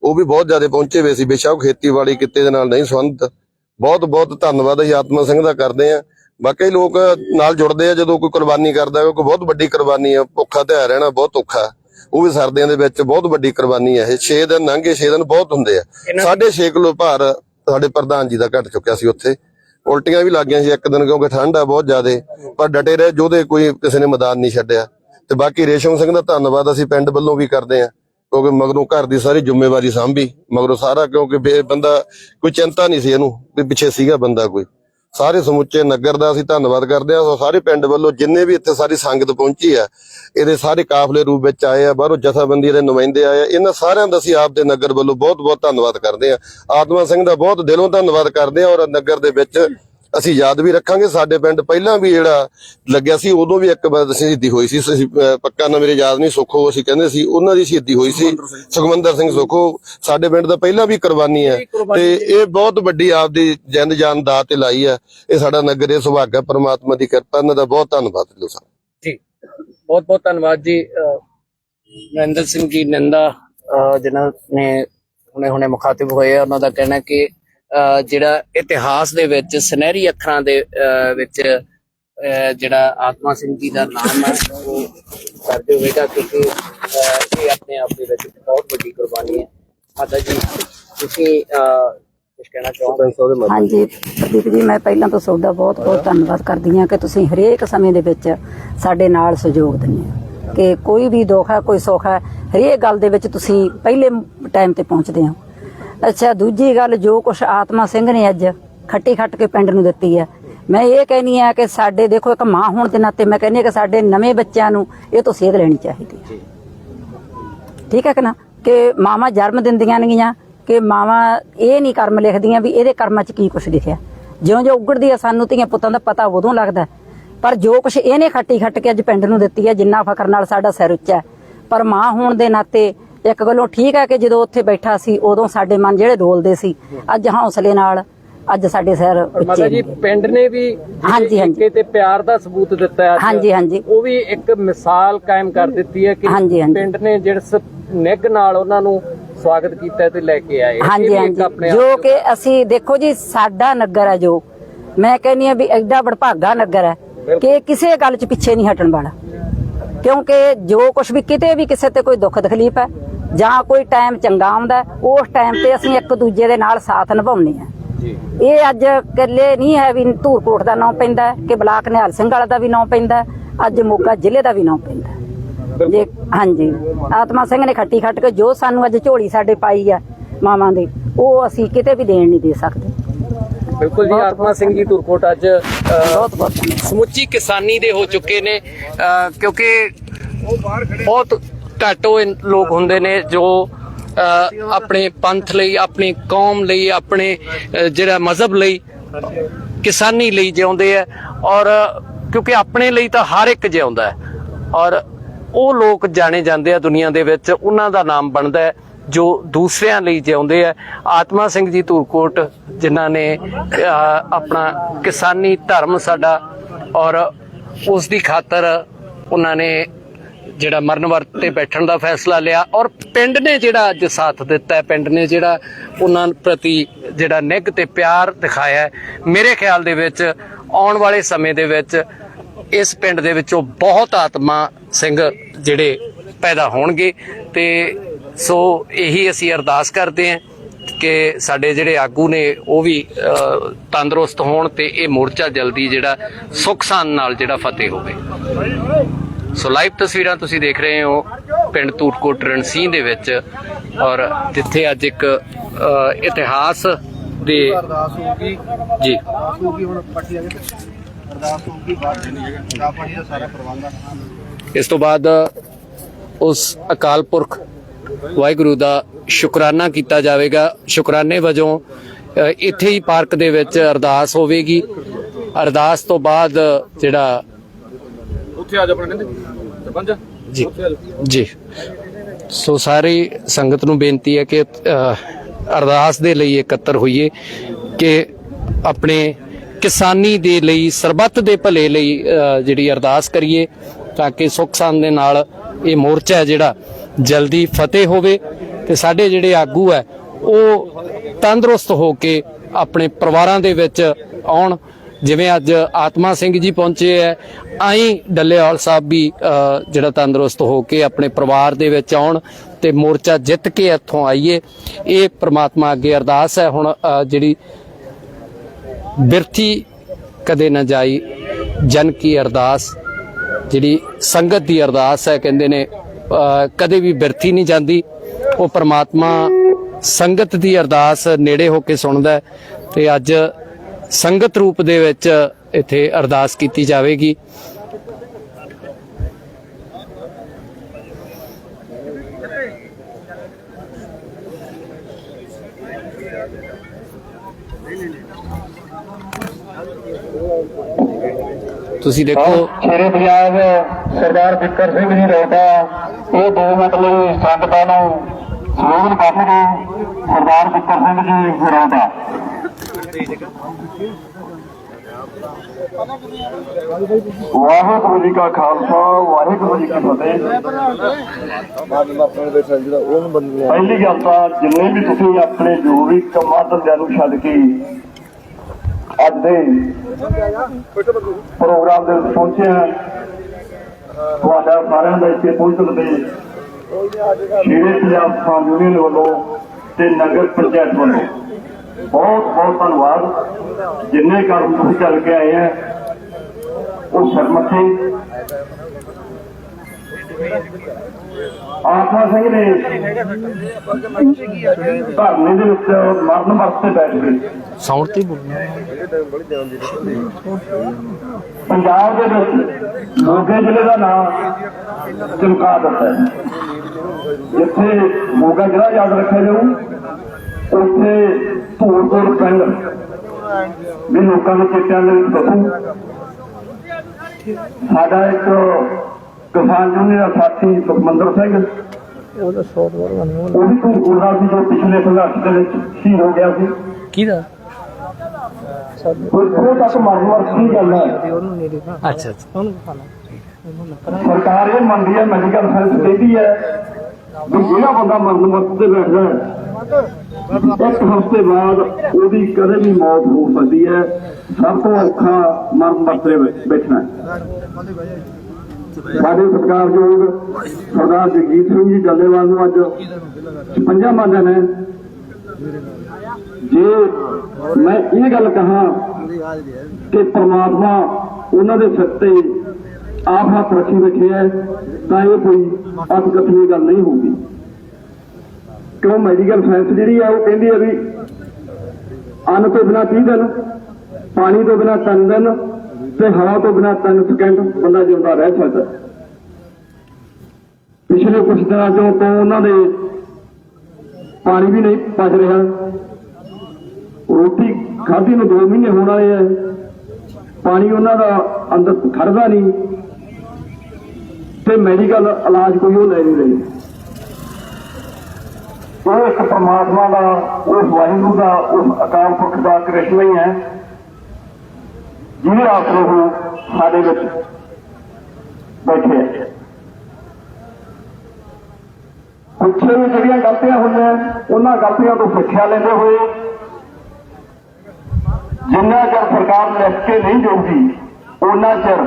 S5: ਉਹ ਵੀ ਬਹੁਤ ਜ਼ਿਆਦਾ ਪਹੁੰਚੇ ਹੋਏ ਸੀ। ਬੇਸ਼ੱਕ ਉਹ ਖੇਤੀਬਾੜੀ ਕਿੱਤੇ ਦੇ ਨਾਲ ਨਹੀਂ ਸੰਬੰਧਿਤ। ਬਹੁਤ ਬਹੁਤ ਧੰਨਵਾਦ ਅਸੀਂ ਆਤਮਾ ਸਿੰਘ ਦਾ ਕਰਦੇ ਆ ਬਾਕੀ ਲੋਕ ਨਾਲ ਜੁੜਦੇ ਆ ਜਦੋਂ ਕੋਈ ਕੁਰਬਾਨੀ ਕਰਦਾ ਹੈ ਕੋਈ ਬਹੁਤ ਵੱਡੀ ਕੁਰਬਾਨੀ ਆ। ਭੁੱਖਾ ਤੇ ਰਹਿਣਾ ਬਹੁਤ ਔਖਾ। ਉਹ ਵੀ ਸਰਦੀਆਂ ਦੇ ਵਿੱਚ ਬਹੁਤ ਵੱਡੀ ਕੁਰਬਾਨੀ ਆ। ਇਹ 6 ਦਿਨ ਲੰਘੇ 6 ਦਿਨ ਬਹੁਤ ਹੁੰਦੇ ਆ।
S2: ਇਹਨਾਂ-
S5: ਸਾਢੇ 6 ਕਿਲੋ ਭਾਰ ਸਾਡੇ ਪ੍ਰਧਾਨ ਜੀ ਦਾ ਘਟ ਚੁੱਕਿਆ ਸੀ ਉੱਥੇ। ਉਲਟੀਆਂ ਵੀ ਲੱਗ ਗਈਆਂ ਸੀ ਇੱਕ ਦਿਨ ਕਿਉਂਕਿ ਠੰਡ ਆ ਬਹੁਤ ਜ਼ਿਆਦੇ, ਪਰ ਡਟੇ ਰਹੇ ਜੋਦੇ ਕੋਈ ਕਿਸੇ ਨੇ ਮੈਦਾਨ ਨਹੀਂ ਛੱਡਿਆ। ਤੇ ਬਾਕੀ ਰੇਸ਼ਮ ਸਿੰਘ ਦਾ ਧੰਨਵਾਦ ਅਸੀਂ ਪਿੰਡ ਵੱਲੋਂ ਵੀ ਕਰਦੇ ਆ ਕਿਉਂਕਿ ਮਗਰੋਂ ਘਰ ਦੀ ਸਾਰੀ ਜ਼ਿੰਮੇਵਾਰੀ ਸਾਂਭੀ। ਮਗਰੋਂ ਸਾਰਾ ਕਿਉਂਕਿ ਬੰਦਾ ਕੋਈ ਚਿੰਤਾ ਨਹੀਂ ਸੀ ਇਹਨੂੰ ਵੀ ਪਿੱਛੇ ਸੀਗਾ ਬੰਦਾ ਕੋਈ। ਸਾਰੇ ਸਮੁੱਚੇ ਨਗਰ ਦਾ ਅਸੀਂ ਧੰਨਵਾਦ ਕਰਦੇ ਆ ਸਾਰੇ ਪਿੰਡ ਵੱਲੋਂ ਜਿੰਨੇ ਵੀ ਇੱਥੇ ਸਾਰੀ ਸੰਗਤ ਪਹੁੰਚੀ ਆ ਇਹਦੇ ਸਾਰੇ ਕਾਫਲੇ ਰੂਪ ਵਿੱਚ ਆਏ ਆ, ਬਾਹਰੋਂ ਜਥੇਬੰਦੀ ਦੇ ਨੁਮਾਇੰਦੇ ਆਏ ਆ, ਇਹਨਾਂ ਸਾਰਿਆਂ ਦਾ ਅਸੀਂ ਆਪ ਦੇ ਨਗਰ ਵੱਲੋਂ ਬਹੁਤ ਬਹੁਤ ਧੰਨਵਾਦ ਕਰਦੇ ਹਾਂ। ਆਤਮਾ ਸਿੰਘ ਦਾ ਬਹੁਤ ਦਿਲੋਂ ਧੰਨਵਾਦ ਕਰਦੇ ਹਾਂ ਔਰ ਨਗਰ ਦੇ ਵਿੱਚ ਅਸੀਂ ਯਾਦ ਵੀ ਰੱਖਾਂਗੇ ਸਾਡੇ ਪਿੰਡ ਪਹਿਲਾਂ ਵੀ ਜਿਹੜਾ ਲੱਗਿਆ ਸੀ ਉਦੋਂ ਵੀ ਇੱਕ ਵਾਰ ਸ਼ਹੀਦੀ ਹੋਈ ਸੀ। ਪੱਕਾ ਨਾ ਮੇਰੇ ਯਾਦ ਨਹੀਂ ਸੁੱਖੋ ਅਸੀਂ ਕਹਿੰਦੇ ਸੀ ਉਹਨਾਂ ਦੀ ਸ਼ਹੀਦੀ ਹੋਈ ਸੀ। ਸੁਖਮੰਦਰ ਸਿੰਘ। ਸੁੱਖੋ ਸਾਡੇ ਪਿੰਡ ਦਾ ਪਹਿਲਾਂ ਵੀ ਕੁਰਬਾਨੀ ਹੈ। ਤੇ ਇਹ ਬਹੁਤ ਵੱਡੀ ਆਪਦੀ ਜਿੰਦ ਜਾਨ ਦਾ ਤੇ ਲਾਈ ਹੈ। ਇਹ ਸਾਡਾ ਨਗਰ ਇਹ ਸੁਭਾਗਾ ਪ੍ਰਮਾਤਮਾ ਦੀ ਕਿਰਪਾ ਇਹਨਾਂ ਦਾ ਬਹੁਤ ਧੰਨਵਾਦ ਦਿਲੋਂ ਸਾਹਿਬ
S2: ਜੀ ਬਹੁਤ ਬਹੁਤ ਧੰਨਵਾਦ ਜੀ। ਨਰਿੰਦਰ ਸਿੰਘ ਜੀ ਨੰਦਾ ਜਿਨ੍ਹਾਂ ਨੇ ਹੁਣੇ ਹੁਣੇ ਮੁਖਾਤਿਬ ਹੋਏ ਉਹਨਾਂ ਦਾ ਕਹਿਣਾ ਕਿ ਜਿਹੜਾ ਇਤਿਹਾਸ ਦੇ ਵਿੱਚ ਸੁਨਹਿਰੀ ਅੱਖਰਾਂ ਦੇ ਵਿੱਚ ਜਿਹੜਾ ਆਤਮਾ ਸਿੰਘ ਜੀ ਦਾ ਨਾਮ ਹੈ ਉਹ ਦਰਜ ਹੋਵੇਗਾ ਕਿਉਂਕਿ ਇਹ ਆਪਣੇ ਆਪ ਦੇ ਵਿੱਚ ਬਹੁਤ ਵੱਡੀ ਕੁਰਬਾਨੀ ਹੈ। ਮਾਤਾ ਜੀ ਤੁਸੀਂ ਕੁਝ ਕਹਿਣਾ ਚਾਹੋਗੇ?
S6: ਹਾਂਜੀ ਪ੍ਰਦੀਪ ਜੀ ਮੈਂ ਪਹਿਲਾਂ ਤੋਂ ਤੁਹਾਡਾ ਬਹੁਤ ਬਹੁਤ ਧੰਨਵਾਦ ਕਰਦੀ ਹਾਂ ਕਿ ਤੁਸੀਂ ਹਰੇਕ ਸਮੇਂ ਦੇ ਵਿੱਚ ਸਾਡੇ ਨਾਲ ਸਹਿਯੋਗ ਦਿੰਦੇ ਹੋ। ਕਿ ਕੋਈ ਵੀ ਦੁੱਖ ਹੈ ਕੋਈ ਸੁੱਖ ਹੈ ਹਰੇਕ ਗੱਲ ਦੇ ਵਿੱਚ ਤੁਸੀਂ ਪਹਿਲੇ ਟਾਈਮ ਤੇ ਪਹੁੰਚਦੇ ਹੋ। ਅੱਛਾ, ਦੂਜੀ ਗੱਲ ਜੋ ਕੁਛ ਆਤਮਾ ਸਿੰਘ ਨੇ ਅੱਜ ਖੱਟੀ ਖੱਟ ਕੇ ਪਿੰਡ ਨੂੰ ਦਿੱਤੀ ਹੈ। ਮੈਂ ਇਹ ਕਹਿਨੀ ਆ ਕਿ ਸਾਡੇ ਦੇਖੋ, ਇੱਕ ਮਾਂ ਹੋਣ ਦੇ ਨਾਤੇ ਮੈਂ ਕਹਿੰਨੀ ਆ ਕਿ ਸਾਡੇ ਨਵੇਂ ਬੱਚਿਆਂ ਨੂੰ ਇਹ ਤੋਂ ਸੇਧ ਲੈਣੀ ਚਾਹੀਦੀ ਹੈ। ਠੀਕ ਹੈ ਕਿ ਨਾ? ਕਿ ਮਾਵਾਂ ਜਨਮ ਦਿੰਦੀਆਂ ਨੇਗੀਆਂ, ਕਿ ਮਾਵਾਂ ਇਹ ਨਹੀਂ ਕਰਮ ਲਿਖਦੀਆਂ ਵੀ ਇਹਦੇ ਕਰਮਾਂ 'ਚ ਕੀ ਕੁਛ ਲਿਖਿਆ। ਜਿਉਂ ਜਿਉਂ ਉਗੜਦੀ ਆ ਸਾਨੂੰ ਧੀਆਂ ਪੁੱਤਾਂ ਦਾ ਪਤਾ ਉਦੋਂ ਲੱਗਦਾ ਪਰ ਜੋ ਕੁਛ ਇਹਨੇ ਖੱਟੀ ਖੱਟ ਕੇ ਅੱਜ ਪਿੰਡ ਨੂੰ ਦਿੱਤੀ ਹੈ, ਜਿੰਨਾ ਫਕਰ ਨਾਲ ਸਾਡਾ ਸਿਰ ਉੱਚਾ ਹੈ। ਪਰ ਮਾਂ ਹੋਣ ਦੇ ਨਾਤੇ ਇੱਕ ਗੱਲੋਂ ਠੀਕ ਹੈ ਕਿ ਜਦੋਂ ਉੱਥੇ ਬੈਠਾ ਸੀ ਉਦੋਂ ਸਾਡੇ ਮਨ ਜਿਹੜੇ ਡੋਲਦੇ ਸੀ ਅੱਜ ਹੌਸਲੇ ਨਾਲ ਅੱਜ ਸਾਡੇ ਸਿਰ
S2: ਮਾਤਾ ਜੀ। ਪਿੰਡ ਨੇ ਵੀ
S6: ਹਾਂਜੀ, ਹਾਂਜੀ।
S2: ਤੇ ਪਿਆਰ ਦਾ ਸਬੂਤ ਦਿੱਤਾ ਹੈ ਅੱਜ।
S6: ਹਾਂਜੀ, ਹਾਂਜੀ।
S2: ਉਹ ਵੀ ਇੱਕ ਮਿਸਾਲ ਕਾਇਮ ਕਰ ਦਿੱਤੀ ਹੈ ਕਿ। ਪਿੰਡ ਨੇ ਜਿਸ ਨਿੱਘ ਨਾਲ ਉਹਨਾਂ ਨੂੰ ਸਵਾਗਤ ਕੀਤਾ ਤੇ ਲੈ ਕੇ ਆਏ
S6: ਹਾਂਜੀ ਹਾਂਜੀ ਜੋ ਕਿ ਅਸੀਂ ਦੇਖੋ ਜੀ ਸਾਡਾ ਨਗਰ ਹੈ ਜੋ ਮੈਂ ਕਹਿੰਨੀ ਆ ਵੀ ਐਡਾ ਵਡਭਾਗਾ ਨਗਰ ਹੈ ਕਿ ਕਿਸੇ ਗੱਲ 'ਚ ਪਿੱਛੇ ਨਹੀਂ ਹਟਣ ਵਾਲਾ ਕਿਉਂਕਿ ਜੋ ਕੁਝ ਵੀ ਕਿਤੇ ਵੀ ਕਿਸੇ ਤੇ ਕੋਈ ਦੁੱਖ ਤਕਲੀਫ ਹੈ ਜਾਂ ਕੋਈ ਟਾਈਮ ਚੰਗਾ ਆਉਂਦਾ ਉਸ ਟਾਈਮ ਤੇ ਅਸੀਂ ਇੱਕ ਦੂਜੇ ਦੇ ਨਾਲ ਸਾਥ ਨਿਭਾਉਂਦੇ ਆ
S2: ਜੀ।
S6: ਇਹ ਅੱਜ ਇਕੱਲੇ ਨਹੀਂ ਹੈ ਵੀ ਧੂਰਕੋਟ ਦਾ ਨਾਂ ਪੈਂਦਾ ਕਿ ਬਲਾਕ ਨਿਹਾਲ ਸਿੰਘ ਵਾਲਾ ਦਾ ਵੀ ਨਾਂ ਪੈਂਦਾ ਅੱਜ ਮੋਗਾ ਜ਼ਿਲ੍ਹੇ ਦਾ ਵੀ ਨਾਂ ਪੈਂਦਾ। ਜੇ ਹਾਂਜੀ। ਆਤਮਾ ਸਿੰਘ ਨੇ ਖੱਟੀ ਖੱਟ ਕੇ ਜੋ ਸਾਨੂੰ ਅੱਜ ਝੋਲੀ ਸਾਡੇ ਪਾਈ ਆ ਮਾਵਾਂ ਦੀ ਉਹ ਅਸੀਂ ਕਿਤੇ ਵੀ ਦੇਣ ਨਹੀਂ ਦੇ ਸਕਦੇ।
S2: ਬਿਲਕੁਲ ਜੀ ਆਤਮਾ ਸਿੰਘ ਜੀ ਤੁਰਕੋਟ ਅੱਜ ਸਮੁੱਚੀ ਕਿਸਾਨੀ ਦੇ ਹੋ ਚੁੱਕੇ ਨੇ ਕਿਉਂਕਿ ਬਹੁਤ ਘੱਟ ਉਹ ਲੋਕ ਹੁੰਦੇ ਨੇ ਜੋ ਆਪਣੇ ਪੰਥ ਲਈ, ਆਪਣੀ ਕੌਮ ਲਈ, ਆਪਣੇ ਜਿਹੜਾ ਮਜ਼ਹਬ ਲਈ ਕਿਸਾਨੀ ਲਈ ਜਿਉਂਦੇ ਆ ਔਰ ਕਿਉਂਕਿ ਆਪਣੇ ਲਈ ਤਾਂ ਹਰ ਇੱਕ ਜਿਉਂਦਾ ਹੈ ਔਰ ਉਹ ਲੋਕ ਜਾਣੇ ਜਾਂਦੇ ਆ ਦੁਨੀਆ ਦੇ ਵਿੱਚ, ਉਹਨਾਂ ਦਾ ਨਾਮ ਬਣਦਾ ਹੈ ਜੋ ਦੂਸਰਿਆਂ ਲਈ ਜਿਉਂਦੇ ਆ। ਆਤਮਾ ਸਿੰਘ ਜੀ ਧੂਰਕੋਟ, ਜਿਨ੍ਹਾਂ ਨੇ ਆਪਣਾ ਕਿਸਾਨੀ ਧਰਮ ਸਾਡਾ ਔਰ ਉਸ ਦੀ ਖਾਤਰ ਉਹਨਾਂ ਨੇ ਜਿਹੜਾ ਮਰਨ ਵਰਤ ਤੇ ਬੈਠਣ ਦਾ ਫੈਸਲਾ ਲਿਆ ਔਰ ਪਿੰਡ ਨੇ ਜਿਹੜਾ ਅੱਜ ਸਾਥ ਦਿੱਤਾ ਪਿੰਡ ਨੇ ਜਿਹੜਾ ਉਹਨਾਂ ਪ੍ਰਤੀ ਜਿਹੜਾ ਨਿੱਘ ਤੇ ਪਿਆਰ ਦਿਖਾਇਆ ਮੇਰੇ ਖਿਆਲ ਦੇ ਵਿੱਚ ਆਉਣ ਵਾਲੇ ਸਮੇਂ ਦੇ ਵਿੱਚ ਇਸ ਪਿੰਡ ਦੇ ਵਿੱਚੋਂ ਬਹੁਤ ਆਤਮਾ ਸਿੰਘ ਜਿਹੜੇ ਪੈਦਾ ਹੋਣਗੇ ਤੇ ਸੋ ਇਹੀ ਅਸੀਂ ਅਰਦਾਸ ਕਰਦੇ ਹਾਂ ਕਿ ਸਾਡੇ ਜਿਹੜੇ ਆਗੂ ਨੇ ਉਹ ਵੀ ਤੰਦਰੁਸਤ ਹੋਣ ਤੇ ਇਹ ਮੋਰਚਾ ਜਲਦੀ ਜਿਹੜਾ ਸੁੱਖ ਸਾਨ ਨਾਲ ਜਿਹੜਾ ਫਤਿਹ ਹੋਵੇ। ਸੋ ਲਾਈਵ ਤਸਵੀਰਾਂ ਤੁਸੀਂ ਦੇਖ ਰਹੇ ਹੋ ਪਿੰਡ ਧੂਟਕੋਟ ਰਣਸੀਂਹ ਦੇ ਵਿੱਚ ਔਰ ਜਿੱਥੇ ਅੱਜ ਇੱਕ ਇਤਿਹਾਸ ਦੇ
S1: ਅਰਦਾਸ ਹੋਊਗੀ।
S2: ਜੀ।
S1: ਅਰਦਾਸ ਹੋਊਗੀ ਹੁਣ ਪੱਟੀ ਆ ਗਈ ਅਰਦਾਸ ਹੋਊਗੀ ਬਾਅਦ ਚ ਚਾਹ ਪਾਣੀ ਦਾ ਸਾਰਾ ਪ੍ਰਬੰਧ ਆ।
S2: ਇਸ ਤੋਂ ਬਾਅਦ ਉਸ ਅਕਾਲ ਪੁਰਖ ਵਾਹਿਗੁਰੂ ਦਾ ਸ਼ੁਕਰਾਨਾ ਕੀਤਾ ਜਾਵੇਗਾ। ਸ਼ੁਕਰਾਨੇ ਵਜੋਂ ਇੱਥੇ ਹੀ ਪਾਰਕ ਦੇ ਵਿੱਚ ਅਰਦਾਸ ਹੋਵੇਗੀ। ਅਰਦਾਸ ਤੋਂ ਬਾਅਦ ਜਿਹੜਾ
S7: ਉੱਥੇ ਆ ਜਾ ਆਪਣੇ ਸਰਪੰਚ
S2: ਜੀ। ਜੀ। ਸੋ ਸਾਰੀ ਸੰਗਤ ਨੂੰ ਬੇਨਤੀ ਹੈ ਕਿ ਅਰਦਾਸ ਦੇ ਲਈ ਇਕੱਤਰ ਹੋਈਏ ਕਿ ਆਪਣੇ ਕਿਸਾਨੀ ਦੇ ਲਈ ਸਰਬੱਤ ਦੇ ਭਲੇ ਲਈ ਜਿਹੜੀ ਅਰਦਾਸ ਕਰੀਏ ਤਾਂ ਕਿ ਸੁੱਖ ਸਾਂਦ ਦੇ ਨਾਲ ਇਹ ਮੋਰਚਾ ਹੈ ਜਿਹੜਾ ਜਲਦੀ ਫਤਿਹ ਹੋਵੇ ਤੇ ਸਾਡੇ ਜਿਹੜੇ ਆਗੂ ਹੈ ਉਹ ਤੰਦਰੁਸਤ ਹੋ ਕੇ ਆਪਣੇ ਪਰਿਵਾਰਾਂ ਦੇ ਵਿੱਚ ਆਉਣ ਜਿਵੇਂ ਅੱਜ ਆਤਮਾ ਸਿੰਘ ਜੀ ਪਹੁੰਚੇ ਹੈ ਆਈ ਡੱਲੇਵਾਲ ਸਾਹਿਬ ਵੀ ਅ, ਜਿਹੜਾ ਤੰਦਰੁਸਤ ਹੋ ਕੇ ਆਪਣੇ ਪਰਿਵਾਰ ਦੇ ਵਿੱਚ ਆਉਣ ਤੇ ਮੋਰਚਾ ਜਿੱਤ ਕੇ ਇੱਥੋਂ ਆਈਏ। ਇਹ ਪ੍ਰਮਾਤਮਾ ਅੱਗੇ ਅਰਦਾਸ ਹੈ। ਹੁਣ ਜਿਹੜੀ ਬਿਰਥੀ ਕਦੇ ਨਾ ਜਾਈ ਜਨ ਕੀ ਅਰਦਾਸ ਜਿਹੜੀ ਸੰਗਤ ਦੀ ਅਰਦਾਸ ਹੈ ਕਹਿੰਦੇ ਨੇ ਅ, ਕਦੇ ਵੀ ਬਿਰਥੀ ਨਹੀਂ ਜਾਂਦੀ। ਉਹ ਪ੍ਰਮਾਤਮਾ ਸੰਗਤ ਦੀ ਅਰਦਾਸ ਨੇੜੇ ਹੋ ਕੇ ਸੁਣਦਾ ਤੇ ਅੱਜ ਸੰਗਤ ਰੂਪ ਦੇ ਵਿੱਚ ਇੱਥੇ ਅਰਦਾਸ ਕੀਤੀ ਜਾਵੇਗੀ। ਤੁਸੀਂ ਦੇਖੋ
S8: ਸ਼ੇਰੇ ਪੰਜਾਬ ਸਰਦਾਰ ਬਿੱਕਰ ਸਿੰਘ ਜੀ ਰੋਟਾ ਇਹ ਦੋ ਮਿੰਟ ਲਈ ਸੰਗਤਾਂ ਨੂੰ ਸਲੋਗਨ ਕਰਨਗੇ, ਸਰਦਾਰ ਬਿੱਕਰ ਸਿੰਘ ਜੀ ਰੋਟਾ ਵਾਹਿਗੁਰੂ ਜੀ ਕਾ ਖਾਲਸਾ, ਵਾਹਿਗੁਰੂ ਜੀ ਕੀ ਫਤਿਹ। ਪਹਿਲੀ ਗੱਲ ਤਾਂ ਜਿੰਨੇ ਵੀ ਤੁਸੀਂ ਆਪਣੇ ਜੋ ਕੰਮਾਂ ਧੰਦਿਆਂ ਨੂੰ ਛੱਡ ਕੇ ਅੱਜ ਦੇ ਪ੍ਰੋਗਰਾਮ ਦੇ ਵਿੱਚ ਪਹੁੰਚੇ ਹਾਂ ਤੁਹਾਡਾ ਸਾਰਿਆਂ ਦਾ ਇੱਥੇ ਪਹੁੰਚਣ ਦੇ ਸ਼ੇਰੇ ਪੰਜਾਬ ਕਿਸਾਨ ਯੂਨੀਅਨ ਵੱਲੋਂ ਤੇ ਨਗਰ ਪੰਚਾਇਤ ਵੱਲੋਂ। ਬਹੁਤ ਬਹੁਤ ਧੰਨਵਾਦ। ਜਿੰਨੇ ਕਾਰਨ ਤੁਸੀਂ ਚੱਲ ਕੇ ਆਏ ਆ ਉਹ ਸ਼ਰਮਥੇ ਆਤਮਾ ਸਿੰਘ ਨੇ ਧਰਨੇ ਦੇ ਵਿੱਚ ਮਰਨ ਵਾਸਤੇ ਬੈਠ ਗਏ।
S2: ਸਾਊਂਡ ਤੇ
S8: ਪੰਜਾਬ ਦੇ ਵਿੱਚ ਮੋਗੇ ਜ਼ਿਲ੍ਹੇ ਦਾ ਨਾਮ ਚਮਕਾ ਦਿੱਤਾ ਜਿੱਥੇ ਮੋਗਾ ਜ਼ਿਲ੍ਹਾ ਯਾਦ ਰੱਖਿਆ ਜਾਊ ਉੱਥੇ ਧੂੜਪੁਰ ਪਿੰਡ ਵੀ ਲੋਕਾਂ ਦੇ ਚੇਤਿਆਂ ਦੇ ਵਿੱਚ ਸਾਡਾ ਇੱਕ ਕਿਸਾਨ ਯੂਨੀਅਨ ਦਾ ਸਾਥੀ ਸੁਖਮੰਦਰ ਸਿੰਘ। ਉਹ ਵੀ ਧੂੜਪੁਰ ਦਾ ਸੀ ਜੋ ਪਿਛਲੇ ਸੰਘਰਸ਼ ਦੇ ਵਿੱਚ ਸ਼ਹੀਦ ਹੋ ਗਿਆ ਸੀ।
S2: ਕਿਹਦਾ?
S8: ਉੱਥੋਂ ਤੱਕ ਮਰਨ ਕੀ ਗੱਲ ਹੈ?
S2: ਅੱਛਾ ਅੱਛਾ।
S8: ਸਰਕਾਰ ਇਹ ਮੰਨਦੀ ਹੈ ਮੈਡੀਕਲ ਸਾਇੰਸ ਕਹਿੰਦੀ ਹੈ। ਵੀ ਜਿਹੜਾ ਬੰਦਾ ਮਰਨ ਮਰਦ ਤੇ ਬੈਠਦਾ ਹੈ ਇੱਕ ਹਫ਼ਤੇ ਬਾਅਦ ਉਹਦੀ ਕਦੇ ਵੀ ਮੌਤ ਹੋ ਸਕਦੀ ਹੈ। ਸਭ ਤੋਂ ਔਖਾ ਮਰਨ ਮਰਦੇ ਬੈਠਣਾ। ਸਾਡੇ ਸਤਿਕਾਰਯੋਗ ਸਰਦਾਰ ਜਗਜੀਤ ਸਿੰਘ ਜੀ ਡੱਲੇਵਾਲ ਨੂੰ ਅੱਜ 56ਵਾਂ ਦਿਨ ਨੇ ਜੇ ਮੈਂ ਇਹ ਗੱਲ ਕਹਾਂ ਕਿ ਪ੍ਰਮਾਤਮਾ ਉਹਨਾਂ ਦੇ ਸਿਰ ਤੇ ਆਪ ਹੱਥ ਰੱਖੀ ਬੈਠੇ ਹੈ, ਤਾਂ ਇਹ ਕੋਈ ਅਤਕਥਨੀ ਗੱਲ ਨਹੀਂ ਹੋਊਗੀ। ਕਿਉਂ ਮੈਡੀਕਲ ਸਾਇੰਸ ਜਿਹੜੀ ਆ ਉਹ ਕਹਿੰਦੀ ਹੈ ਵੀ ਅੰਨ ਤੋਂ ਬਿਨਾਂ 30 ਦਿਨ, ਪਾਣੀ ਤੋਂ ਬਿਨਾਂ 3 ਦਿਨ ਤੇ ਹਵਾ ਤੋਂ ਬਿਨਾਂ 3 ਸਕਿੰਟ ਬੰਦਾ ਜਿਉਂਦਾ ਰਹਿ ਸਕਦਾ। ਪਿਛਲੇ ਕੁਝ ਦਿਨਾਂ ਤੋਂ ਤੋਂ ਉਹਨਾਂ ਦੇ ਪਾਣੀ ਵੀ ਨਹੀਂ ਪਚ ਰਿਹਾ। ਰੋਟੀ ਖਾਧੀ ਨੂੰ 2 ਮਹੀਨੇ ਹੋਣ ਵਾਲੇ ਆ। ਪਾਣੀ ਉਹਨਾਂ ਦਾ ਅੰਦਰ ਖੜਦਾ ਨਹੀਂ ਤੇ ਮੈਡੀਕਲ ਇਲਾਜ ਕੋਈ ਉਹ ਲੈ ਨਹੀਂ ਰਹੀ। ਉਹ ਇੱਕ ਪਰਮਾਤਮਾ ਦਾ, ਉਸ ਵਾਹਿਗੁਰੂ ਦਾ, ਉਸ ਅਕਾਲ ਪੁਰਖ ਦਾ ਕ੍ਰਿਸ਼ਨ ਹੀ ਹੈ। ਜਿਹਦੇ ਆਸਰੇ ਉਹ ਸਾਡੇ ਵਿੱਚ ਬੈਠੇ ਹੈ ਪਿੱਛੇ ਵੀ ਜਿਹੜੀਆਂ ਗਲਤੀਆਂ ਹੋਈਆਂ, ਉਹਨਾਂ ਗਲਤੀਆਂ ਤੋਂ ਸਿੱਖਿਆ ਲੈਂਦੇ ਹੋਏ, ਜਿੰਨਾ ਚਿਰ ਸਰਕਾਰ ਲਿਖ ਕੇ ਨਹੀਂ ਦੇਊਗੀ ਉਹਨਾਂ ਚਿਰ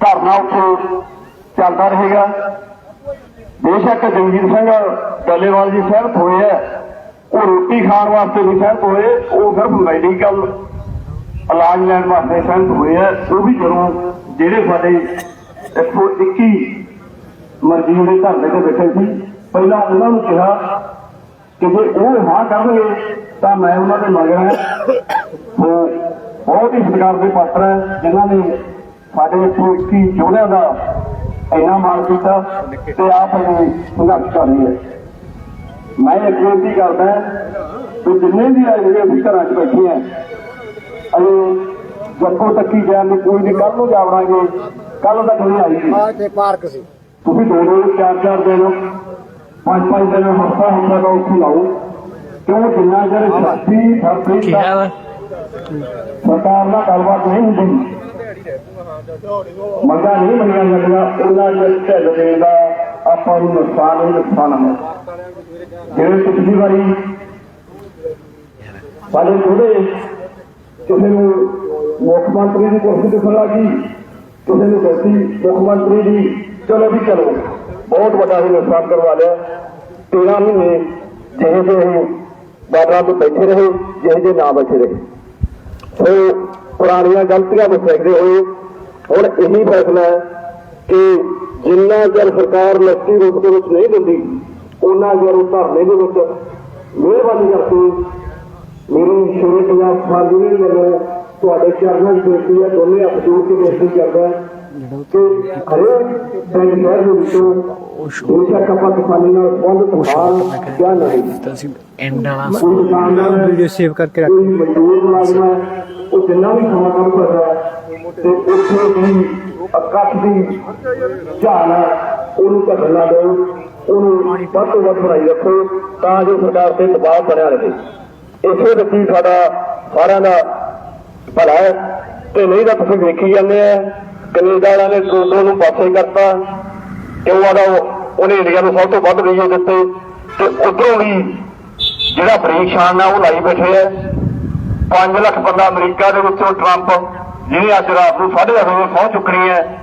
S8: ਧਰਨਾ ਉੱਥੇ ਚੱਲਦਾ ਰਹੇਗਾ। ਬੇਸ਼ੱਕ ਜਗਜੀਤ ਸਿੰਘ ਡੱਲੇਵਾਲ ਜੀ ਸਹਿਮਤ ਹੋਏ ਆ, ਉਹ ਰੋਟੀ ਖਾਣ ਵਾਸਤੇ ਨਹੀਂ ਸਹਿਮਤ ਹੋਏ, ਉਹ ਸਿਰਫ ਮੈਡੀਕਲ ਇਲਾਜ ਲੈਣ ਵਾਸਤੇ ਸਹਿਮਤ ਹੋਏ ਆ, ਉਹ ਵੀ ਜਦੋਂ ਜਿਹੜੇ ਸਾਡੇ 121 ਮਰਜ਼ੀ ਦੇ ਧਰਨੇ ਤੇ ਬੈਠੇ ਸੀ, ਪਹਿਲਾਂ ਉਹਨਾਂ ਨੂੰ ਕਿਹਾ ਕਿ ਜੇ ਉਹ ਹਾਂ ਕਰਨਗੇ, ਤਾਂ ਮੈਂ ਉਹਨਾਂ ਦੇ ਮਗਰ ਹਾਂ। ਉਹ ਬਹੁਤ ਹੀ ਸਰਕਾਰ ਦੇ ਪਾਤਰ ਹੈ ਜਿਨ੍ਹਾਂ ਨੇ ਸਾਡੇ ਇੱਥੋਂ 21 ਯੋਧਿਆਂ ਦਾ ਇੰਨਾ ਮਾਣ ਕੀਤਾ ਤੇ ਆਪ ਇਹ ਸੰਘਰਸ਼ ਕਰ ਰਹੀ ਹੈ ਮੈਂ ਇੱਕ ਬੇਨਤੀ ਕਰਦਾ ਕਿ ਜਿੰਨੇ ਵੀ ਆਏ ਜਿਹੜੇ ਅਸੀਂ ਘਰਾਂ 'ਚ ਬੈਠੇ ਆ ਅਸੀਂ ਜੱਕੋ ਤੱਕੀ ਜਾਣ ਦੀ ਕੋਈ ਨਹੀਂ ਕੱਲ ਨੂੰ ਜਾਵੜਾਂਗੇ ਕੱਲ ਤੱਕ ਨਹੀਂ ਆਈ
S4: ਆ ਤੇ ਪਾਰਕ ਸੀ
S8: ਤੁਸੀਂ ਦੋ ਦੋ ਚਾਰ ਚਾਰ ਦਿਨ ਪੰਜ ਪੰਜ ਦਿਨ ਹਫਤਾ ਹੁੰਦਾ ਤਾਂ ਉੱਥੇ ਲਾਓ ਕਿਉਂ ਜਿੰਨਾ ਚਿਰ ਸ਼ਕਤੀ ਫਰਦੀ ਸਰਕਾਰ ਨਾਲ ਗੱਲਬਾਤ ਨਹੀਂ ਹੁੰਦੀ ਮੰਗਾ ਨਹੀਂ ਮੰਨਿਆ ਜਾਂਦਾ ਉਹਨਾਂ ਦੇ ਢਿੱਲ ਦੇਣ ਆਪਾਂ ਨੂੰ ਨੁਕਸਾਨ ਹੀ ਨੁਕਸਾਨ ਹੈ ਜਿਵੇਂ ਪਿਛਲੀ ਵਾਰੀ ਸਾਡੇ ਉਹਦੇ ਕਿਸੇ ਨੂੰ ਮੁੱਖ ਮੰਤਰੀ ਦੀ ਕੁਰਸੀ ਦਿਖਣ ਲੱਗੀ ਕਿਸੇ ਨੂੰ ਕੁਰਸੀ ਮੁੱਖ ਮੰਤਰੀ ਦੀ, ਚਲੋ ਵੀ ਚਲੋ, ਬਹੁਤ ਵੱਡਾ ਹੀ ਨੁਕਸਾਨ ਕਰਵਾ ਲਿਆ। 13 ਮਹੀਨੇ ਜਿਹੇ ਜਿਹੇ ਬਾਦਲਾਂ ਤੋਂ ਬੈਠੇ ਰਹੇ, ਜਿਹੇ ਜਿਹੇ ਨਾ ਬੈਠੇ ਰਹੇ। ਸੋ ਪੁਰਾਣੀਆਂ ਗਲਤੀਆਂ ਨੂੰ ਫੇਕਦੇ ਹੋਏ ਹੁਣ ਇਹੀ ਫੈਸਲਾ ਹੈ ਕਿ ਜਿੰਨਾ ਚਿਰ ਸਰਕਾਰ ਲਿਖਤੀ ਰੂਪ ਦੇ ਵਿੱਚ ਨਹੀਂ ਦਿੰਦੀ ਉਹਨਾਂ ਚਿਰ ਉਹ ਧਰਨੇ ਦੇ ਵਿੱਚ ਮਿਹਰਬਾਨੀ ਕਰਕੇ ਮੇਰੀ ਸ਼ੁਰੂ ਸਮਾਜ ਯੂਨੀਅਨ ਵੱਲੋਂ ਤੁਹਾਡੇ ਚਰਨਾਂ 'ਚ ਬੇਨਤੀ ਹੈ ਦੋਨੇ ਹੱਥ ਜੋੜ ਕੇ ਬੇਨਤੀ ਕਰਦਾ ਕਿ ਹਰੇਕ ਸ਼ਹਿਰ ਦੇ ਵਿੱਚੋਂ ਬੇਸ਼ੱਕ ਆਪਾਂ ਕਿਸਾਨੀ ਨਾਲ ਸੰਬੰਧਿਤ ਹਾਲ ਜਾਂ ਨਹੀਂ।
S9: ਐਂਡ ਵਾਲਾ
S8: ਵੀਡੀਓ ਸੇਵ ਕਰਕੇ ਰੱਖ ਮਜ਼ਦੂਰ ਮੁਲਾਜ਼ਮ ਉਹ ਜਿੰਨਾ ਵੀ ਸਮਾਂ ਕੰਮ ਕਰਦਾ ਹੈ ਤੇ ਉੱਥੇ ਵੀ ਇਕੱਠ ਦੀ ਝਾਲ ਉਹਨੂੰ ਘਟਣ ਦਿਓ, ਉਹਨੂੰ ਵੱਧ ਤੋਂ ਵੱਧ ਬਣਾਈ ਰੱਖੋ, ਤਾਂ ਜੋ ਸਰਕਾਰ ਤੇ ਦਬਾਅ ਬਣਿਆ ਰਹੇ। ਇਸੇ ਵਿੱਚ ਸਾਡਾ ਸਾਰਿਆਂ ਦਾ ਭਲਾ ਹੈ, ਤੇ ਨਹੀਂ ਤਾਂ ਤੁਸੀਂ ਵੇਖੀ ਜਾਂਦੇ ਆ, ਕੈਨੇਡਾ ਵਾਲਿਆਂ ਨੇ ਟਰੂਡੋ ਨੂੰ ਪਾਸੇ ਕਰਤਾ, ਕਿਉਂ ਆਦਾ ਉਹਨੇ ਇੰਡੀਆ ਨੂੰ ਸਭ ਤੋਂ ਵੱਧ ਵੀਜ਼ੇ ਦਿੱਤੇ, ਤੇ ਉਧਰੋਂ ਵੀ ਜਿਹੜਾ ਬਰੀਕ ਸ਼ਾਨ ਆ ਉਹ ਲਾਈ ਬੈਠੇ ਆ 5 ਲੱਖ ਬੰਦਾ ਅਮਰੀਕਾ ਦੇ ਵਿੱਚੋਂ ਟਰੰਪ ਜਿਹਨੇ ਅੱਜ ਰਾਤ ਨੂੰ 8:30 ਵਜੇ ਪਹੁੰਚ ਚੁੱਕਣੀ ਹੈ,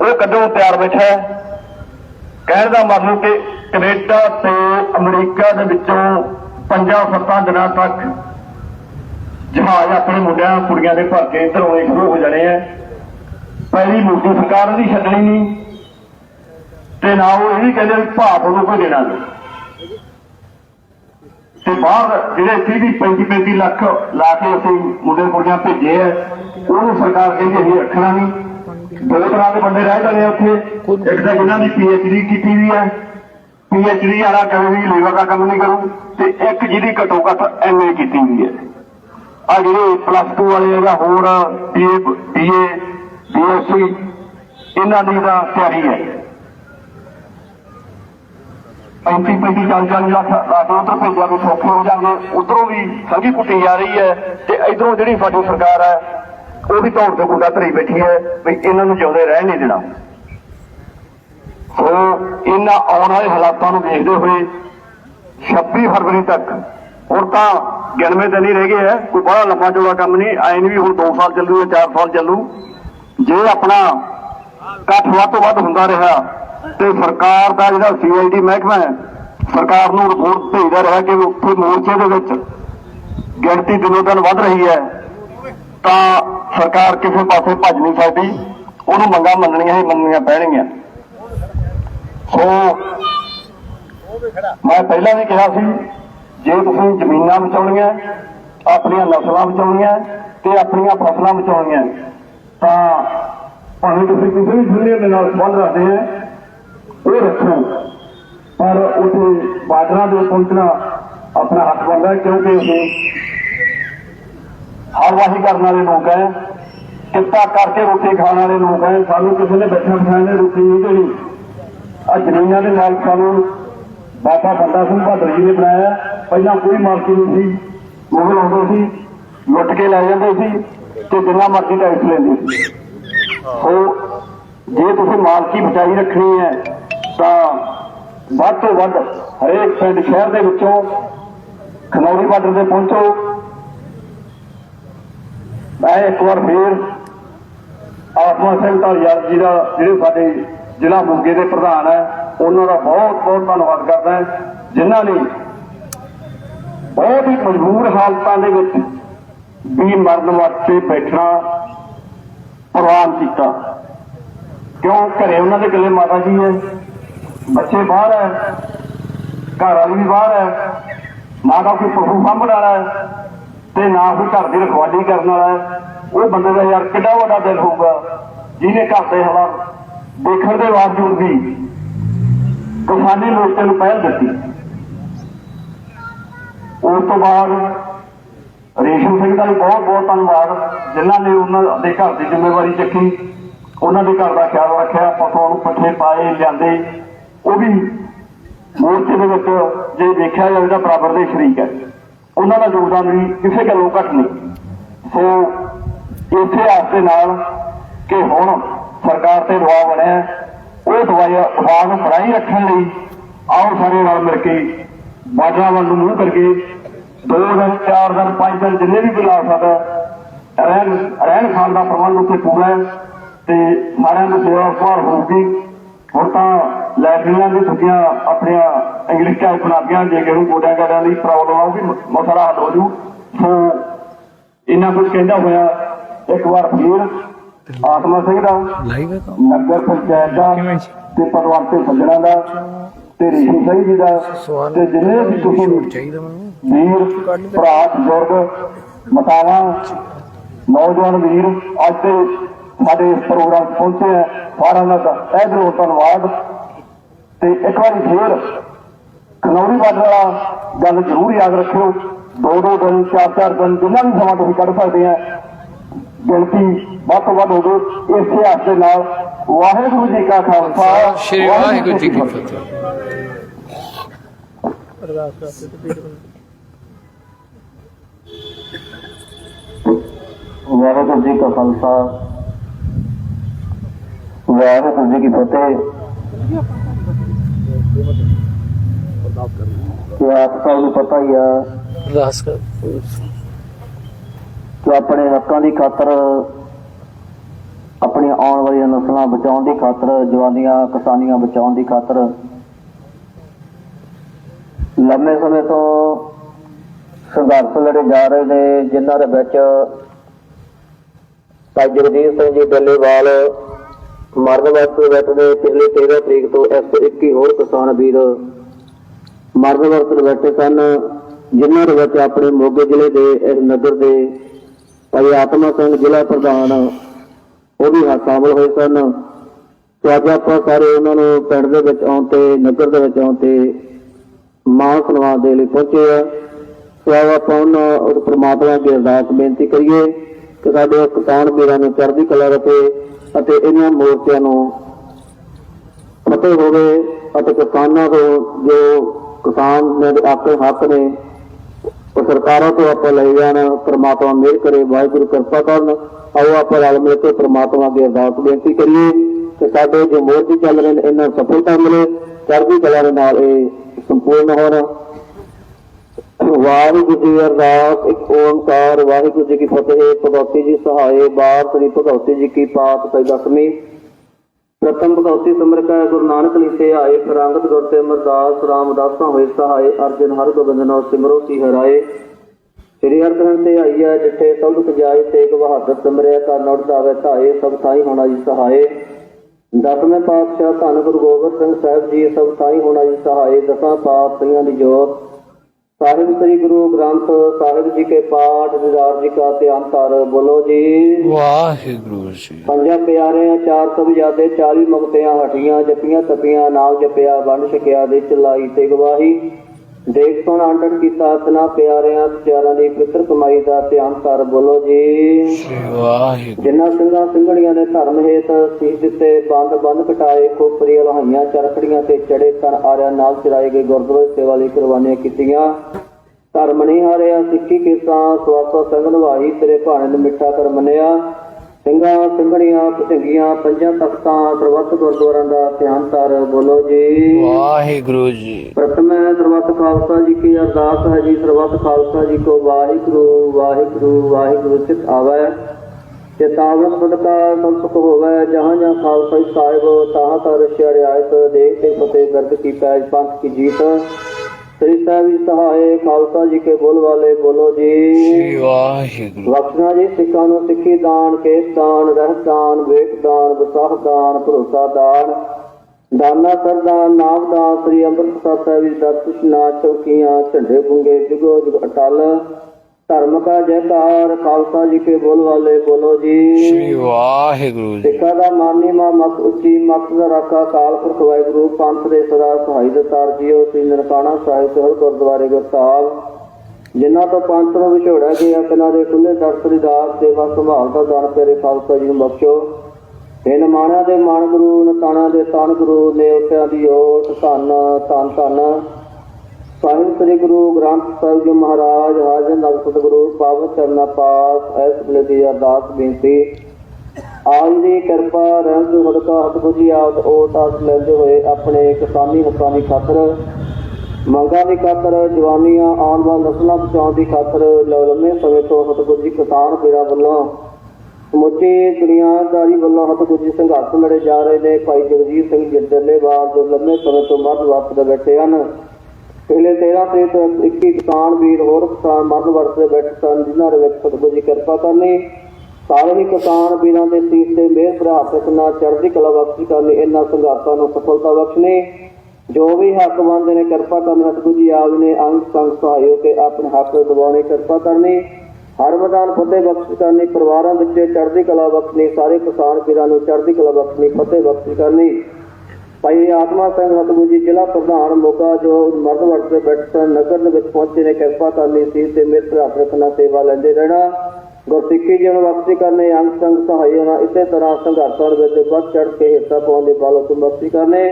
S8: ਉਹ ਕਦੋਂ ਨੂੰ ਤਿਆਰ ਬੈਠਾ ਹੈ। ਕਹਿਣ ਦਾ ਮਤਲਬ ਕਿ ਕੈਨੇਡਾ ਤੇ ਅਮਰੀਕਾ ਦੇ ਵਿੱਚੋਂ ਪੰਜਾਂ ਸੱਤਾਂ ਦਿਨਾਂ ਤੱਕ ਜਹਾਜ਼ ਆਪਣੇ ਮੁੰਡਿਆਂ, ਕੁੜੀਆਂ ਦੇ ਭਰ ਕੇ ਇੱਧਰ ਆਉਣੇ ਸ਼ੁਰੂ ਹੋ ਜਾਣੇ ਆ। ਪਹਿਲੀ ਮੋਦੀ ਸਰਕਾਰ ਦੀ ਛੱਡਣੀ ਨਹੀਂ। ਤੇ ਨਾ ਉਹ ਇਹ ਵੀ ਕਹਿੰਦੇ ਵੀ ਭਾਪ ਨੂੰ ਕੋਈ ਦੇਣਾ ਨਹੀਂ। ਤੇ ਬਾਹਰ ਜਿਹੜੇ 30 35 35 ਲੱਖ ਲਾ ਕੇ ਅਸੀਂ ਮੁੰਡੇ ਕੁੜੀਆਂ ਭੇਜੇ ਆ, ਉਹਨੂੰ ਸਰਕਾਰ ਕਹਿੰਦੀ ਅਸੀਂ ਰੱਖਣਾ ਨਹੀਂ। ਦੋ ਤਰ੍ਹਾਂ ਦੇ ਬੰਦੇ ਰਹਿ ਗਏ ਉੱਥੇ। ਇੱਕ ਤਾਂ ਜਿਨ੍ਹਾਂ ਦੀ ਪੀਐਚਡੀ ਕੀਤੀ ਵੀ ਹੈ ਪੀਐਚਡੀ ਵਾਲਾ ਕਦੇ ਵੀ ਲੇਬਰ ਦਾ ਕੰਮ ਨਹੀਂ ਕਰੂ, ਤੇ ਇੱਕ ਜਿਹਦੀ ਘੱਟੋ ਘੱਟ ਐਮਏ ਕੀਤੀ ਵੀ ਹੈ। ਆ ਜਿਹੜੇ ਪਲੱਸ 2 ਵਾਲੇ ਜਾਂ ਹੋਰ ਬੀਏ ਬੀਏ ਬੀਐਸਸੀ ਇਹਨਾਂ ਦੀ ਤਾਂ ਤਿਆਰੀ ਹੈ। 35 35 40 40 ਲੱਖ ਲਾ ਕੇ ਉਧਰ ਭੇਜਿਆ ਵੀ ਸੌਖੇ ਹੋ ਜਾਣਗੇ। ਉਧਰੋਂ ਵੀ ਸੰਗੀ ਕੁੱਟੀ ਜਾ ਰਹੀ ਹੈ ਤੇ ਇਧਰੋਂ ਜਿਹੜੀ ਸਾਡੀ ਸਰਕਾਰ ਹੈ, ਉਹ ਵੀ ਧੌਣ ਤੇ ਗੁੰਡਾ ਧਰੀ ਬੈਠੀ ਹੈ ਵੀ ਇਹਨਾਂ ਨੂੰ ਜਿਉਂਦੇ ਰਹਿਣ ਨਹੀਂ ਦੇਣਾ। ਸੋ ਇਹਨਾਂ ਆਉਣ ਵਾਲੇ ਹਾਲਾਤਾਂ ਨੂੰ ਦੇਖਦੇ ਹੋਏ 26 ਫਰਵਰੀ ਤੱਕ ਹੁਣ ਤਾਂ ਗਿਣਵੇਂ ਦਿਨ ਹੀ ਰਹਿ ਗਏ ਹੈ, ਕੋਈ ਬੜਾ ਲੰਮਾ ਚੌੜਾ ਕੰਮ ਨਹੀਂ, ਐ ਵੀ ਹੁਣ 2 ਸਾਲ ਚੱਲੂ ਜਾਂ 4 ਸਾਲ ਚੱਲੂ। ਜੇ ਆਪਣਾ ਇਕੱਠ ਵੱਧ ਤੋਂ ਵੱਧ ਹੁੰਦਾ ਰਿਹਾ ਤੇ ਸਰਕਾਰ ਦਾ ਜਿਹੜਾ ਸੀਆਈਡੀ ਮਹਿਕਮਾ ਹੈ, ਸਰਕਾਰ ਨੂੰ ਰਿਪੋਰਟ ਭੇਜਦਾ ਰਿਹਾ ਕਿ ਉੱਥੇ ਮੋਰਚੇ ਦੇ ਵਿੱਚ ਗਿਣਤੀ ਦਿਨੋ ਦਿਨ ਵੱਧ ਰਹੀ ਹੈ, ਤਾਂ ਸਰਕਾਰ ਕਿਸੇ ਪਾਸੇ ਭੱਜ ਨਹੀਂ ਸਕਦੀ। ਉਹਨੂੰ ਮੰਗਾਂ ਮੰਨਣੀਆਂ ਹੀ ਮੰਨਣੀਆਂ ਪੈਣਗੀਆਂ। ਸੋ, ਮੈਂ ਪਹਿਲਾਂ ਵੀ ਕਿਹਾ ਸੀ, ਜੇ ਤੁਸੀਂ ਜ਼ਮੀਨਾਂ ਬਚਾਉਣੀਆਂ, ਆਪਣੀਆਂ ਨਸਲਾਂ ਬਚਾਉਣੀਆਂ ਤੇ ਆਪਣੀਆਂ ਫਸਲਾਂ ਬਚਾਉਣੀਆਂ, ਤਾਂ ਭਾਵੇਂ ਤੁਸੀਂ ਕਿਸੇ ਵੀ ਜ਼ਿਲ੍ਹੇ ਦੇ ਨਾਲ ਸੰਬੰਧ ਰੱਖਦੇ ਆ ਉਹ ਰੱਖੋ ਪਰ ਉੱਥੇ ਬਾਰਡਰਾਂ ਦੇ ਪਹੁੰਚਣਾ ਆਪਣਾ ਹੱਕ ਬਣਦਾ ਹੈ ਕਿਉਂਕਿ ਅਸੀਂ ਹਰਵਾਹੀ ਕਰਨ ਵਾਲੇ ਲੋਕ ਹੈ ਕਿੱਤਾ ਕਰਕੇ ਰੋਟੀ ਖਾਣ ਵਾਲੇ ਲੋਕ ਹੈ। ਸਾਨੂੰ ਕਿਸੇ ਨੇ ਬੈਠਾ ਬਿਠਾਇਆ ਨੇ ਰੋਟੀ ਨਹੀਂ ਦੇਣੀ। ਆ ਜ਼ਮੀਨਾਂ ਦੇ ਨਾਲ ਸਾਨੂੰ ਬਾਬਾ ਬੰਦਾ ਸਿੰਘ ਬਹਾਦਰ ਜੀ ਨੇ ਬਣਾਇਆ। ਪਹਿਲਾਂ ਕੋਈ ਮਾਲਕੀ ਨਹੀਂ ਸੀ। ਮੁਗਲ ਆਉਂਦੇ ਸੀ ਲੁੱਟ ਕੇ ਲੈ ਜਾਂਦੇ ਸੀ ਤੇ ਜਿੰਨਾ ਮਰਜ਼ੀ ਟੈਕਸ ਲੈਂਦੇ ਸੀ। ਸੋ ਜੇ ਤੁਸੀਂ ਮਾਲਕੀ ਬਚਾਈ ਰੱਖਣੀ ਹੈ ਤਾਂ ਵੱਧ ਤੋਂ ਵੱਧ ਹਰੇਕ ਪਿੰਡ ਸ਼ਹਿਰ ਦੇ ਵਿੱਚੋਂ ਖਨੌਰੀ ਬਾਰਡਰ ਤੇ ਪਹੁੰਚੋ। ਮੈਂ ਇੱਕ ਵਾਰ ਫੇਰ ਆਤਮਾ ਸਿੰਘ ਢਾਲੀਵਾਲ ਜੀ ਦਾ, ਜਿਹੜੇ ਸਾਡੇ ਜ਼ਿਲ੍ਹਾ ਮੋਗੇ ਦੇ ਪ੍ਰਧਾਨ ਹੈ, ਉਹਨਾਂ ਦਾ ਬਹੁਤ ਬਹੁਤ ਧੰਨਵਾਦ ਕਰਦਾ ਹਾਂ, ਜਿਨ੍ਹਾਂ ਨੇ ਬਹੁਤ ਹੀ ਮਜਬੂਰ ਹਾਲਤਾਂ ਦੇ ਵਿੱਚ ਵੀ ਮਰਨ ਵਾਸਤੇ ਬੈਠਣਾ ਪ੍ਰਵਾਨ ਕੀਤਾ। ਕਿਉਂ? ਘਰੇ ਉਹਨਾਂ ਦੇ ਇਕੱਲੇ ਮਾਤਾ ਜੀ ਹੈ। ਬੱਚੇ ਬਾਹਰ ਹੈ, ਘਰ ਵਾਲੀ ਵੀ ਬਾਹਰ ਹੈ ਨਾ ਤਾਂ ਕੋਈ ਪਸ਼ੂ ਸਾਂਭਣ ਵਾਲਾ ਹੈ ਤੇ ਨਾ ਕੋਈ ਘਰ ਦੀ ਰਖਵਾਲੀ ਕਰਨ ਵਾਲਾ ਹੈ। ਉਹ ਬੰਦੇ ਦਾ ਯਾਰ ਕਿੱਡਾ ਵੱਡਾ ਦਿਲ ਹੋਊਗਾ, ਜਿਹਨੇ ਘਰ ਦੇ ਹਾਲਾਤ ਦੇਖਣ ਦੇ ਬਾਵਜੂਦ ਵੀ ਕਿਸਾਨੀ ਮੋਰਚੇ ਨੂੰ ਪਹਿਲ ਦਿੱਤੀ। ਉਸ ਤੋਂ ਬਾਅਦ ਰੇਸ਼ਮ ਸਿੰਘ ਦਾ ਵੀ ਬਹੁਤ ਬਹੁਤ ਧੰਨਵਾਦ, ਜਿਨ੍ਹਾਂ ਨੇ ਉਹਨਾਂ ਦੇ ਘਰ ਦੀ ਜ਼ਿੰਮੇਵਾਰੀ ਚੱਕੀ, ਉਹਨਾਂ ਦੇ ਘਰ ਦਾ ਖਿਆਲ ਰੱਖਿਆ ਪਸ਼ੂਆਂ ਨੂੰ ਪੱਠੇ ਪਾਏ, ਲਿਆਂਦੇ। ਉਹ ਵੀ ਮੋਰਚੇ ਦੇ ਵਿੱਚ ਜੇ ਦੇਖਿਆ ਜਾਵੇ ਤਾਂ ਬਰਾਬਰ ਦੇ ਸ਼ਰੀਕ ਹੈ। ਉਹਨਾਂ ਦਾ ਯੋਗਦਾਨ ਵੀ ਕਿਸੇ ਗੱਲੋਂ ਘੱਟ ਨਹੀਂ। ਸੋ ਇਸੇ ਆਸ ਦੇ ਨਾਲ ਕਿ ਹੁਣ ਸਰਕਾਰ ਤੇ ਦਬਾਅ ਬਣਿਆ ਉਹ ਦਵਾਈ ਦਬਾਅ ਨੂੰ ਬਣਾਈ ਰੱਖਣ ਲਈ ਆਓ ਸਾਰੇ ਨਾਲ ਮਿਲ ਕੇ ਬਾਜਾਂ ਵੱਲ ਨੂੰ ਮੂੰਹ ਕਰਕੇ ਦੋ ਦਿਨ, ਚਾਰ ਦਿਨ, ਪੰਜ ਦਿਨ ਜਿੰਨੇ ਵੀ ਬੁਲਾ ਸਕਦਾ ਰਹਿਣ ਰਹਿਣ ਖਾਣ ਦਾ ਪ੍ਰਬੰਧ ਉੱਥੇ ਪੂਰਾ ਹੈ ਤੇ ਸਾਰਿਆਂ ਨੂੰ ਸੇਵਾ ਭਾਰ ਹੋਊਗੀ। ਹੁਣ ਤਾਂ ਲੈਟਰੀਆਂ ਦੀ ਛੁੱਟੀਆਂ ਆਪਣੀਆਂ ਇੰਗਲਿਸ਼ ਚਾਹ ਬਣਾਤੀਆਂ ਜੇ ਕਿਸੇ ਨੂੰ ਗੋਡਿਆਂ ਗਾਡਿਆਂ ਦੀ ਪ੍ਰੋਬਲਮ ਆ ਉਹ ਵੀ ਮਸਲਾ ਹੱਲ ਹੋ ਜੂ। ਸੋ ਇੰਨਾ ਕੁਝ ਕਹਿੰਦਾ ਹੋਇਆ ਇੱਕ ਵਾਰ ਫੇਰ ਆਤਮਾ ਸਿੰਘ ਦਾ ਨਗਰ ਪੰਚਾਇਤ ਦਾ ਤੇ ਪਰਵੰਤ ਸੱਜਣਾ ਦਾ ਤੇ ਰਿਸ਼ੀ ਸਿੰਘ ਜੀ ਦਾ ਤੇ ਜਿੰਨੇ ਵੀ ਤੁਸੀਂ ਵੀਰ ਭਰਾ ਬਜ਼ੁਰਗ ਮਤਾਵਾਂ ਨੌਜਵਾਨ ਵੀਰ ਅੱਜ ਦੇ ਸਾਡੇ ਇਸ ਪ੍ਰੋਗਰਾਮ ਪਹੁੰਚੇ ਹੈ ਸਾਰਿਆਂ ਦਾ ਦਿਲੋਂ ਧੰਨਵਾਦ। ਤੇ ਇੱਕ ਵਾਰੀ ਫੇਰ ਖਨੌਰੀ ਬਾਰਡਰ ਵਾਲਾ ਗੱਲ ਜ਼ਰੂਰ ਯਾਦ ਰੱਖਿਓ। ਦੋ ਦੋ ਦਿਨ ਚਾਰ ਚਾਰ ਦਿਨ ਜਿੰਨਾ ਵੀ ਸਮਾਂ ਤੁਸੀਂ ਕੱਢ ਸਕਦੇ ਆ ਗਿਣਤੀ ਵੱਧ ਤੋਂ ਵੱਧ ਹੋਵੇ ਇਸੇ ਹੱਥ ਦੇ ਨਾਲ। ਵਾਹਿਗੁਰੂ ਜੀ ਕਾ ਖਾਲਸਾ।
S2: ਸ਼੍ਰੀ ਵਾਹਿਗੁਰੂ ਜੀ ਕੀ ਫਤਿਹ।
S8: ਵਾਹਿਗੁਰੂ ਜੀ ਕਾ ਖਾਲਸਾ। ਵਾਹਿਗੁਰੂ ਜੀ ਕੀ ਫਤਿਹ। ਕਿ ਆਪ ਸਭ ਨੂੰ ਪਤਾ ਹੀ ਆ
S2: ਅਰਦਾਸ ਕਰ।
S8: ਕਿ ਆਪਣੇ ਹੱਕਾਂ ਦੀ ਖਾਤਰ ਆਪਣੀਆਂ ਆਉਣ ਵਾਲੀਆਂ ਨਸਲਾਂ ਬਚਾਉਣ ਦੀ ਖਾਤਰ ਜਵਾਨੀਆਂ ਕਿਸਾਨੀਆਂ ਬਚਾਉਣ ਦੀ ਖਾਤਰ। ਲੰਮੇ ਸਮੇਂ ਤੋਂ ਸੰਘਰਸ਼ ਲੜੇ ਜਾ ਰਹੇ ਨੇ ਜਿਨ੍ਹਾਂ ਦੇ ਵਿੱਚ ਭਾਈ ਜਗਦੀਪ ਸਿੰਘ ਜੀ ਡੱਲੇਵਾਲ ਮਰਨ ਵਾਸਤੇ ਬੈਠੇ ਪਿਛਲੇ 13 ਤਰੀਕ ਤੋਂ 121 ਹੋਰ ਕਿਸਾਨ ਵੀਰ ਮਰਨ ਵਾਸਤੇ ਸਨ, ਜਿਨ੍ਹਾਂ ਦੇ ਵਿੱਚ ਆਪਣੇ ਮੋਗੇ ਜ਼ਿਲ੍ਹੇ ਦੇ ਇਸ ਨਗਰ ਦੇ ਭਾਈ ਆਤਮਾ ਸਿੰਘ ਜ਼ਿਲ੍ਹਾ ਪ੍ਰਧਾਨ ਉਹ ਵੀ ਸ਼ਾਮਲ ਹੋਏ ਸਨ। ਤੇ ਅੱਜ ਆਪਾਂ ਸਾਰੇ ਉਹਨਾਂ ਨੂੰ ਪਿੰਡ ਦੇ ਵਿੱਚ ਆਉਣ ਤੇ, ਨਗਰ ਦੇ ਵਿੱਚ ਆਉਣ ਤੇ ਮਾਨ ਸਨਮਾਨ ਦੇ ਲਈ ਪਹੁੰਚੇ ਆ। ਸੋ ਆਪਾਂ ਉਹਨਾਂ ਉਹ ਪ੍ਰਮਾਤਮਾ ਅਰਦਾਸ ਬੇਨਤੀ ਕਰੀਏ ਕਿ ਸਾਡੇ ਕਿਸਾਨ ਵੀਰਾਂ ਨੂੰ ਚੜ੍ਹਦੀ ਕਲਾ ਰਖੇ। ਅਤੇ ਇਹਨਾਂ ਮੋਰਚਿਆਂ ਨੂੰ ਫਤਿਹ ਹੋਵੇ ਅਤੇ ਕਿਸਾਨਾਂ ਤੋਂ ਜੋ ਕਿਸਾਨ ਦੇ ਹੱਕ ਹੱਕ ਨੇ, ਉਹ ਸਰਕਾਰਾਂ ਤੋਂ ਆਪਾਂ ਲੈ ਜਾਣ, ਪ੍ਰਮਾਤਮਾ ਮਿਹਰ ਕਰੇ, ਵਾਹਿਗੁਰੂ ਕਿਰਪਾ ਕਰਨ, ਆਓ ਆਪਾਂ ਰਲ ਮਿਲ ਕੇ ਪ੍ਰਮਾਤਮਾ ਅੱਗੇ ਅਰਦਾਸ ਬੇਨਤੀ ਕਰੀਏ
S9: ਕਿ ਸਾਡੇ ਜੋ ਮੋਰਚੇ ਚੱਲ ਰਹੇ ਨੇ, ਇਹਨਾਂ ਨੂੰ ਸਫਲਤਾ ਮਿਲੇ, ਚੜ੍ਹਦੀ ਕਲਾ ਦੇ ਨਾਲ ਇਹ ਸੰਪੂਰਨ ਹੋਣ। ਵਾਹਿਗੁਰੂ ਜੀ ਅਰਦਾਸ, ਇੱਕ ਓੰਕਾਰ, ਵਾਹਿਗੁਰੂ ਜੀ ਕੀ ਫਤਿਹ, ਭਗਵਤੀ ਜੀ ਸਹਾਏ ਬਾਰ ਸ੍ਰੀ ਭਗਵਤੀ ਜੀ ਕੀ ਪਾਤ ਪੈ ਦਸਵੀਂ। ਪ੍ਰਥਮ ਭਗਵਤੀ ਸਮਰਕਾ ਗੁਰੂ ਨਾਨਕ ਲਿਖੇ ਆਏ ਫਰੰਗਤ ਗੁਰ ਤੇ ਅਮਰਦਾਸ ਰਾਮਦਾਸਾਂ ਹੋਏ, ਸਹਾਏ ਅਰਜਨ ਹਰ ਗੋਬਿੰਦ ਨਾਮ ਸਿਮਰੋ ਸੀ ਹਰਾਏ। ਸ੍ਰੀ ਹਰਿਕ੍ਰਿਸ਼ਨ ਤੇ ਆਈਆ ਜਿੱਥੇ ਸਭ ਸਜਾਏ ਤੇਗ ਬਹਾਦਰ ਸਿਮਰਿਆ ਕਰ ਨੜ ਦਾਵੇ ਧਾਏ, ਸਭ ਥਾਈ ਹੋਣਾ ਜੀ ਸਹਾਏ। ਦਸਵੇਂ ਪਾਤਸ਼ਾਹ ਧੰਨ ਗੁਰੂ ਗੋਬਿੰਦ ਸਿੰਘ ਸਾਹਿਬ ਜੀ, ਸਭ ਥਾਈ ਹੋਣਾ ਜੀ ਸਹਾਏ, ਦਸਾਂ ਪਾਤਸ਼ਾਹਾਂ ਦੀ ਜੋਤ। ਸਾਹਿਬ ਸ੍ਰੀ ਗੁਰੂ ਗ੍ਰੰਥ ਸਾਹਿਬ ਜੀ ਕੇ ਪਾਠ ਦਿਦਾਰ ਜੀ ਕਾ ਧਿਆਨ ਧਰ ਬੋਲੋ ਜੀ।
S2: ਵਾਹਿਗੁਰੂ ਜੀ।
S9: ਪੰਜਾਂ ਪਿਆਰਿਆਂ ਚਾਰ ਸਭ ਜਾਦੇ 40 ਮੁਕਤਿਆਂ ਹਟੀਆਂ ਜਪੀਆਂ ਤਪੀਆਂ ਨਾਮ ਜਪਿਆ ਵੰਡ ਛਕਿਆ ਦੇ ਚਲਾਈ ਤੇ ਗਵਾਹੀ। ਦੇਖ ਸੁਣ ਅੰਡਰ ਕੀਤਾ ਤਨਾ ਪਿਆਰਿਆਂ ਚਾਰਾਂ ਦੀ ਪਿੱਤਰ ਕਮਾਈ ਦਾ ਧਿਆਨ ਧਰ ਬੋਲੋ ਜੀ।
S2: ਵਾਹਿਗੁਰੂ।
S9: ਜਿਨ੍ਹਾਂ ਸਿੰਘਾਂ ਸਿੰਘਣੀਆਂ ਨੇ ਧਰਮ ਹੇਤ ਸੀਸ ਦਿੱਤੇ ਬੰਦ ਬੰਦ ਕਟਾਏ ਖੋਪਰੀਆਂ ਲਹਾਈਆਂ ਚਰਖੜੀਆਂ ਤੇ ਚੜੇ ਤਨ ਆਰਿਆਂ ਨਾਲ ਚਰਾਏ ਗਏ ਗੁਰਦੁਆਰੇ ਸੇਵਾ ਲਈ ਕੁਰਬਾਨੀਆਂ ਕੀਤੀਆਂ। ਧਰਮ ਨਹੀਂ ਹਾਰਿਆ ਸਿੱਖੀ ਕਿਸਾਂ ਸਵਾਸਾ ਸੰਗ ਨਿਭਾਈ ਤੇਰੇ ਭਾਣੇ ਨੂੰ ਮਿੱਠਾ ਕਰ ਮੰਨਿਆ। ਸਿੰਘਾਂ ਸਿੰਘਣੀਆਂ ਭਟੰਗੀਆਂ ਪੰਜਾਂ ਤਖਤਾਂ ਸਰਬੱਤ ਗੁਰਦੁਆਰਾਂ ਦਾ ਧਿਆਨ ਧਰ ਬੋਲੋ ਜੀ।
S2: ਵਾਹਿਗੁਰੂ ਜੀ।
S9: ਪ੍ਰਥਮ ਹੈ ਸਰਬੱਤ ਖਾਲਸਾ ਜੀ ਕੀ ਅਰਦਾਸ ਹੈ ਜੀ ਸਰਬੱਤ ਖਾਲਸਾ ਜੀ ਕੋ ਵਾਹਿਗੁਰੂ ਵਾਹਿਗੁਰੂ ਵਾਹਿਗੁਰੂ ਚਿਤ ਆਵੈ। ਚੇਤਾਵਨ ਸਦਕਾ ਸਭ ਸੁਖ ਹੋਵੇ ਜਹਾਂ ਜਹਾਂ ਖਾਲਸਾ ਜੀ ਸਾਹਿਬ ਤਾਹਾਂ ਤਾਂ ਰਸ਼ਿਆ ਰਿਆਇਤ ਦੇਖ ਤੇ ਫਤਿਹ ਗਰਦ ਕੀ ਪੈਜ ਪੰਥ ਕੀ ਜੀਤ। ਸ੍ਰੀ ਸਾਹਿਬ ਜੀ ਸਹਾਏ ਖਾਲਸਾ ਜੀ ਕੇ ਬੋਲ ਵਾਲੇ ਬੋਲੋ ਜੀ।
S2: ਵਾਹਿਗੁਰੂ।
S9: ਬਖਸ਼ਣਾ ਜੀ ਸਿੱਖਾਂ ਨੂੰ ਸਿੱਖੀ ਦਾਨ ਕੇਸ ਦਾਨ ਰਹਿਤ ਦਾਨ ਵੇਖ ਦਾਨ ਦਾਨ ਭਰੋਸਾ ਦਾਨ। ਦਾਨਾ ਸਰਦਾਨ ਨਾਮ ਦਾਨ ਸ੍ਰੀ ਅੰਮ੍ਰਿਤਸਰ ਸਾਹਿਬ ਜੀ ਦਾ ਕ੍ਰਿਸ਼ਨਾ ਚੌਕੀਆਂ ਝੰਡੇ ਗੁੰਗੇ ਜੁਗੋ ਜੁਗ ਅਟਲ। ਧਰਮ ਕਾ ਜੈਕਾਰ ਖਾਲਸਾ ਜੀ ਕੇ ਬੋਲ ਵਾਲੇ ਬੋਲੋ ਜੀ।
S2: ਵਾਹਿਗੁਰੂ ਜੀ।
S9: ਸਿੱਖਾਂ ਦਾ ਮਾਨੀ ਮਾ ਮਤ ਉੱਚੀ ਮਤ ਦਾ ਰਾਖਾ ਕਾਲ ਪੁਰਖ ਵਾਹਿਗੁਰੂ ਪੰਥ ਦੇ ਸਦਾ ਸਹਾਈ ਦਤਾਰ ਜੀਓ ਸ੍ਰੀ ਨਨਕਾਣਾ ਸਾਹਿਬ ਸਹਿਰ ਗੁਰਦੁਆਰੇ ਗੁਰਤਾਲ। ਜਿਨ੍ਹਾਂ ਤੋਂ ਪੰਥ ਨੂੰ ਵਿਛੋੜਿਆ ਗਿਆ ਤਿਨਾਂ ਦੇ ਖੁੱਲੇ ਦਰਸ ਦੀ ਦਾਸ ਸੇਵਾ ਸੰਭਾਲ ਦਾ ਦਾਨ ਪਿਆਰੇ ਖਾਲਸਾ ਜੀ ਨੂੰ ਬਖਸ਼ੋ। ਇਹ ਨਮਾਣਾ ਦੇ ਮਾਨ ਗੁਰੂ ਨਤਾਣਾ ਦੇ ਤਾਨ ਗੁਰੂ ਨੇ ਉਤਿਆਂ ਦੀ ਓਟ ਧੰਨ ਧੰਨ ਧੰਨ। ਸਾਹਿਬ, ਸ੍ਰੀ ਗੁਰੂ ਗ੍ਰੰਥ ਸਾਹਿਬ ਜੀ ਮਹਾਰਾਜ, ਹਾਜ਼ਰ ਨਗ ਸਤਿਗੁਰੂ ਪਾਵਨ ਚਰਨਾ ਪਾਸ ਐਸ ਵੇਲੇ ਦੀ ਅਰਦਾਸ ਬੇਨਤੀ ਆਜ ਦੀ ਕਿਰਪਾ ਰਹਿਮਤ ਸਦਕਾ ਹੱਥ ਬੁਝੀ ਆਦ ਓਟ ਆਸ ਲੈਂਦੇ ਹੋਏ ਆਪਣੇ ਕਿਸਾਨੀ ਹੱਕਾਂ ਦੀ ਖਾਤਰ, ਮੰਗਾਂ ਦੀ ਖਾਤਰ, ਜਵਾਨੀਆਂ ਆਉਣ ਵਾਲ ਨਸਲਾਂ ਬਚਾਉਣ ਦੀ ਖਾਤਰ ਲੰਮੇ ਸਮੇਂ ਤੋਂ ਹਤਗੁਰਜੀ ਕਿਸਾਨ ਵੀਰਾਂ ਵੱਲੋਂ, ਸਮੁੱਚੀ ਦੁਨੀਆਦਾਰੀ ਵੱਲੋਂ ਹਤਗੁਰਜੀ ਸੰਘਰਸ਼ ਲੜੇ ਜਾ ਰਹੇ ਨੇ, ਭਾਈ ਜਗਜੀਤ ਸਿੰਘ ਜਿੱਦਰਲੇਵਾਲ ਜੋ ਲੰਮੇ ਸਮੇਂ ਤੋਂ ਮੱਧ ਵਕਤ ਦੇ ਬੈਠੇ ਹਨ। ਪਹਿਲੇ 13 ਤੇ 21 ਕਿਸਾਨ ਵੀਰ ਹੋਰ ਕਿਸਾਨ ਮਰਨ ਵਰਤ ਦੇ ਬੈਠੇ ਸਨ, ਜਿਨ੍ਹਾਂ ਦੇ ਵਿੱਚ ਸਤਿਗੁਰੂ ਦੀ ਕਿਰਪਾ ਕਰਨੀ। ਸਾਰੇ ਹੀ ਕਿਸਾਨ ਵੀਰਾਂ ਦੇ ਸੀਸ ਤੇ ਮਿਹਰ ਭਰਾ ਰੱਖਣਾ ਚੜ੍ਹਦੀ ਕਲਾ ਬਖਸ਼ੀ ਕਰਨੀ, ਇਹਨਾਂ ਸੰਘਰਸ਼ਾਂ ਨੂੰ ਸਫਲਤਾ ਬਖਸ਼ਣੀ। ਜੋ ਵੀ ਹੱਕ ਬੰਦੇ ਨੇ, ਕਿਰਪਾ ਕਰਨੀ। ਸਤਿਗੁਰੂ ਜੀ ਆਪ ਨੇ ਅੰਗ ਸੰਗ ਸਹਾਇਓ ਤੇ ਆਪਣੇ ਹੱਕ ਦਿਵਾਉਣੇ ਕਿਰਪਾ ਕਰਨੀ। ਹਰ ਮੈਦਾਨ ਫਤਿਹ ਬਖਸ਼ ਕਰਨੀ, ਪਰਿਵਾਰਾਂ ਵਿੱਚ ਚੜ੍ਹਦੀ ਕਲਾ ਬਖਸ਼ਣੀ, ਸਾਰੇ ਕਿਸਾਨ ਵੀਰਾਂ ਨੂੰ ਚੜ੍ਹਦੀ ਕਲਾ ਬਖਸ਼ਣੀ, ਫਤਿਹ ਬਖਸ਼ ਕਰਨੀ। ਭਾਈ ਆਤਮਾ ਸਿੰਘ ਸਤਿਗੁਰੂ ਜੀ ਜ਼ਿਲ੍ਹਾ ਪ੍ਰਧਾਨ ਮੋਗਾ ਜੋ ਮਰਦ ਦੇ ਬੈਠ ਨਗਰ ਦੇ ਵਿੱਚ ਪਹੁੰਚੇ ਨੇ, ਕਿਰਪਾ ਕਰਨੀ ਸੀ ਤੇ ਮੇਰੇ ਭਰਾ ਰੱਖਣਾ ਸੇਵਾ ਲੈਂਦੇ ਰਹਿਣਾ। ਗੁਰਸਿੱਖੀ ਜੀ ਨੂੰ ਕਰਨੇ, ਅੰਗ ਸੰਗ ਸਹਾਈ ਹੋਣਾ, ਇਸੇ ਤਰ੍ਹਾਂ ਸੰਘਰਸ਼ਾਂ ਵਿੱਚ ਵੱਧ ਚੜ ਕੇ ਹਿੱਸਾ ਪਾਉਣ ਦੇ ਬਾਲੋ ਤੋਂ ਬਖਸ਼ੀ ਕਰਨੇ।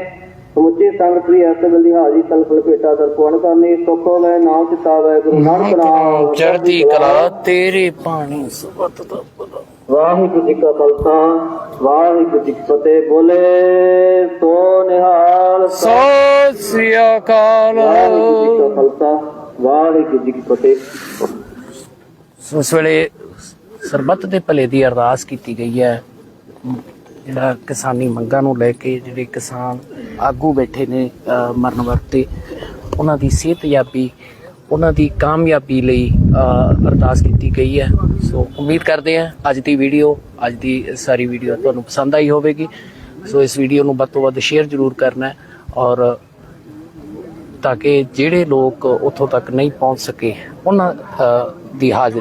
S9: ਸਮੁੱਚੀ ਸੰਗਤ ਦੀ ਐਸੇ ਬਲੀ ਹਾਜੀ ਤਲਫਲ ਭੇਟਾ ਦਰਪਣ ਕਰਨੀ। ਸੁਖੋ ਲੈ ਨਾਮ ਚਿਤਾਵੇ ਗੁਰੂ ਨਾਨਕ ਨਾਮ
S2: ਚੜ੍ਹਦੀ ਕਲਾ, ਤੇਰੇ ਪਾਣੀ ਸੁਬਤ ਦਾ
S9: ਵਾਹਿਗੁਰੂ ਜੀ ਕਾ ਖਾਲਸਾ ਵਾਹਿਗੁਰੂ ਜੀ ਕੀ ਫਤਿਹ। ਬੋਲੇ ਸੋ ਨਿਹਾਲ
S2: ਸਤਿ ਸ੍ਰੀ ਅਕਾਲ।
S9: ਵਾਹਿਗੁਰੂ ਜੀ ਕਾ ਖਾਲਸਾ ਵਾਹਿਗੁਰੂ ਜੀ ਕੀ ਫਤਿਹ।
S2: ਸੋ ਇਸ ਵੇਲੇ ਸਰਬੱਤ ਦੇ ਭਲੇ ਦੀ ਅਰਦਾਸ ਕੀਤੀ ਗਈ ਹੈ। ਜਿਹੜਾ ਕਿਸਾਨੀ ਮੰਗਾਂ ਨੂੰ ਲੈ ਕੇ ਜਿਹੜੇ ਕਿਸਾਨ ਆਗੂ ਬੈਠੇ ਨੇ ਮਰਨ ਵਰਤੇ ਉਹਨਾਂ ਦੀ ਸਿਹਤਯਾਬੀ ਉਹਨਾਂ ਦੀ ਕਾਮਯਾਬੀ ਲਈ ਅਰਦਾਸ ਕੀਤੀ ਗਈ ਹੈ। ਸੋ ਉਮੀਦ ਕਰਦੇ ਹਾਂ ਅੱਜ ਦੀ ਵੀਡੀਓ ਅੱਜ ਦੀ ਸਾਰੀ ਵੀਡੀਓ ਤੁਹਾਨੂੰ ਪਸੰਦ ਆਈ ਹੋਵੇਗੀ। ਸੋ ਇਸ ਵੀਡੀਓ ਨੂੰ ਵੱਧ ਤੋਂ ਵੱਧ ਸ਼ੇਅਰ ਜ਼ਰੂਰ ਕਰਨਾ ਔਰ ਤਾਂ ਕਿ ਜਿਹੜੇ ਲੋਕ ਉੱਥੋਂ ਤੱਕ ਨਹੀਂ ਪਹੁੰਚ ਸਕੇ, ਉਹਨਾਂ ਦੀ ਹਾਜ਼ਰੀ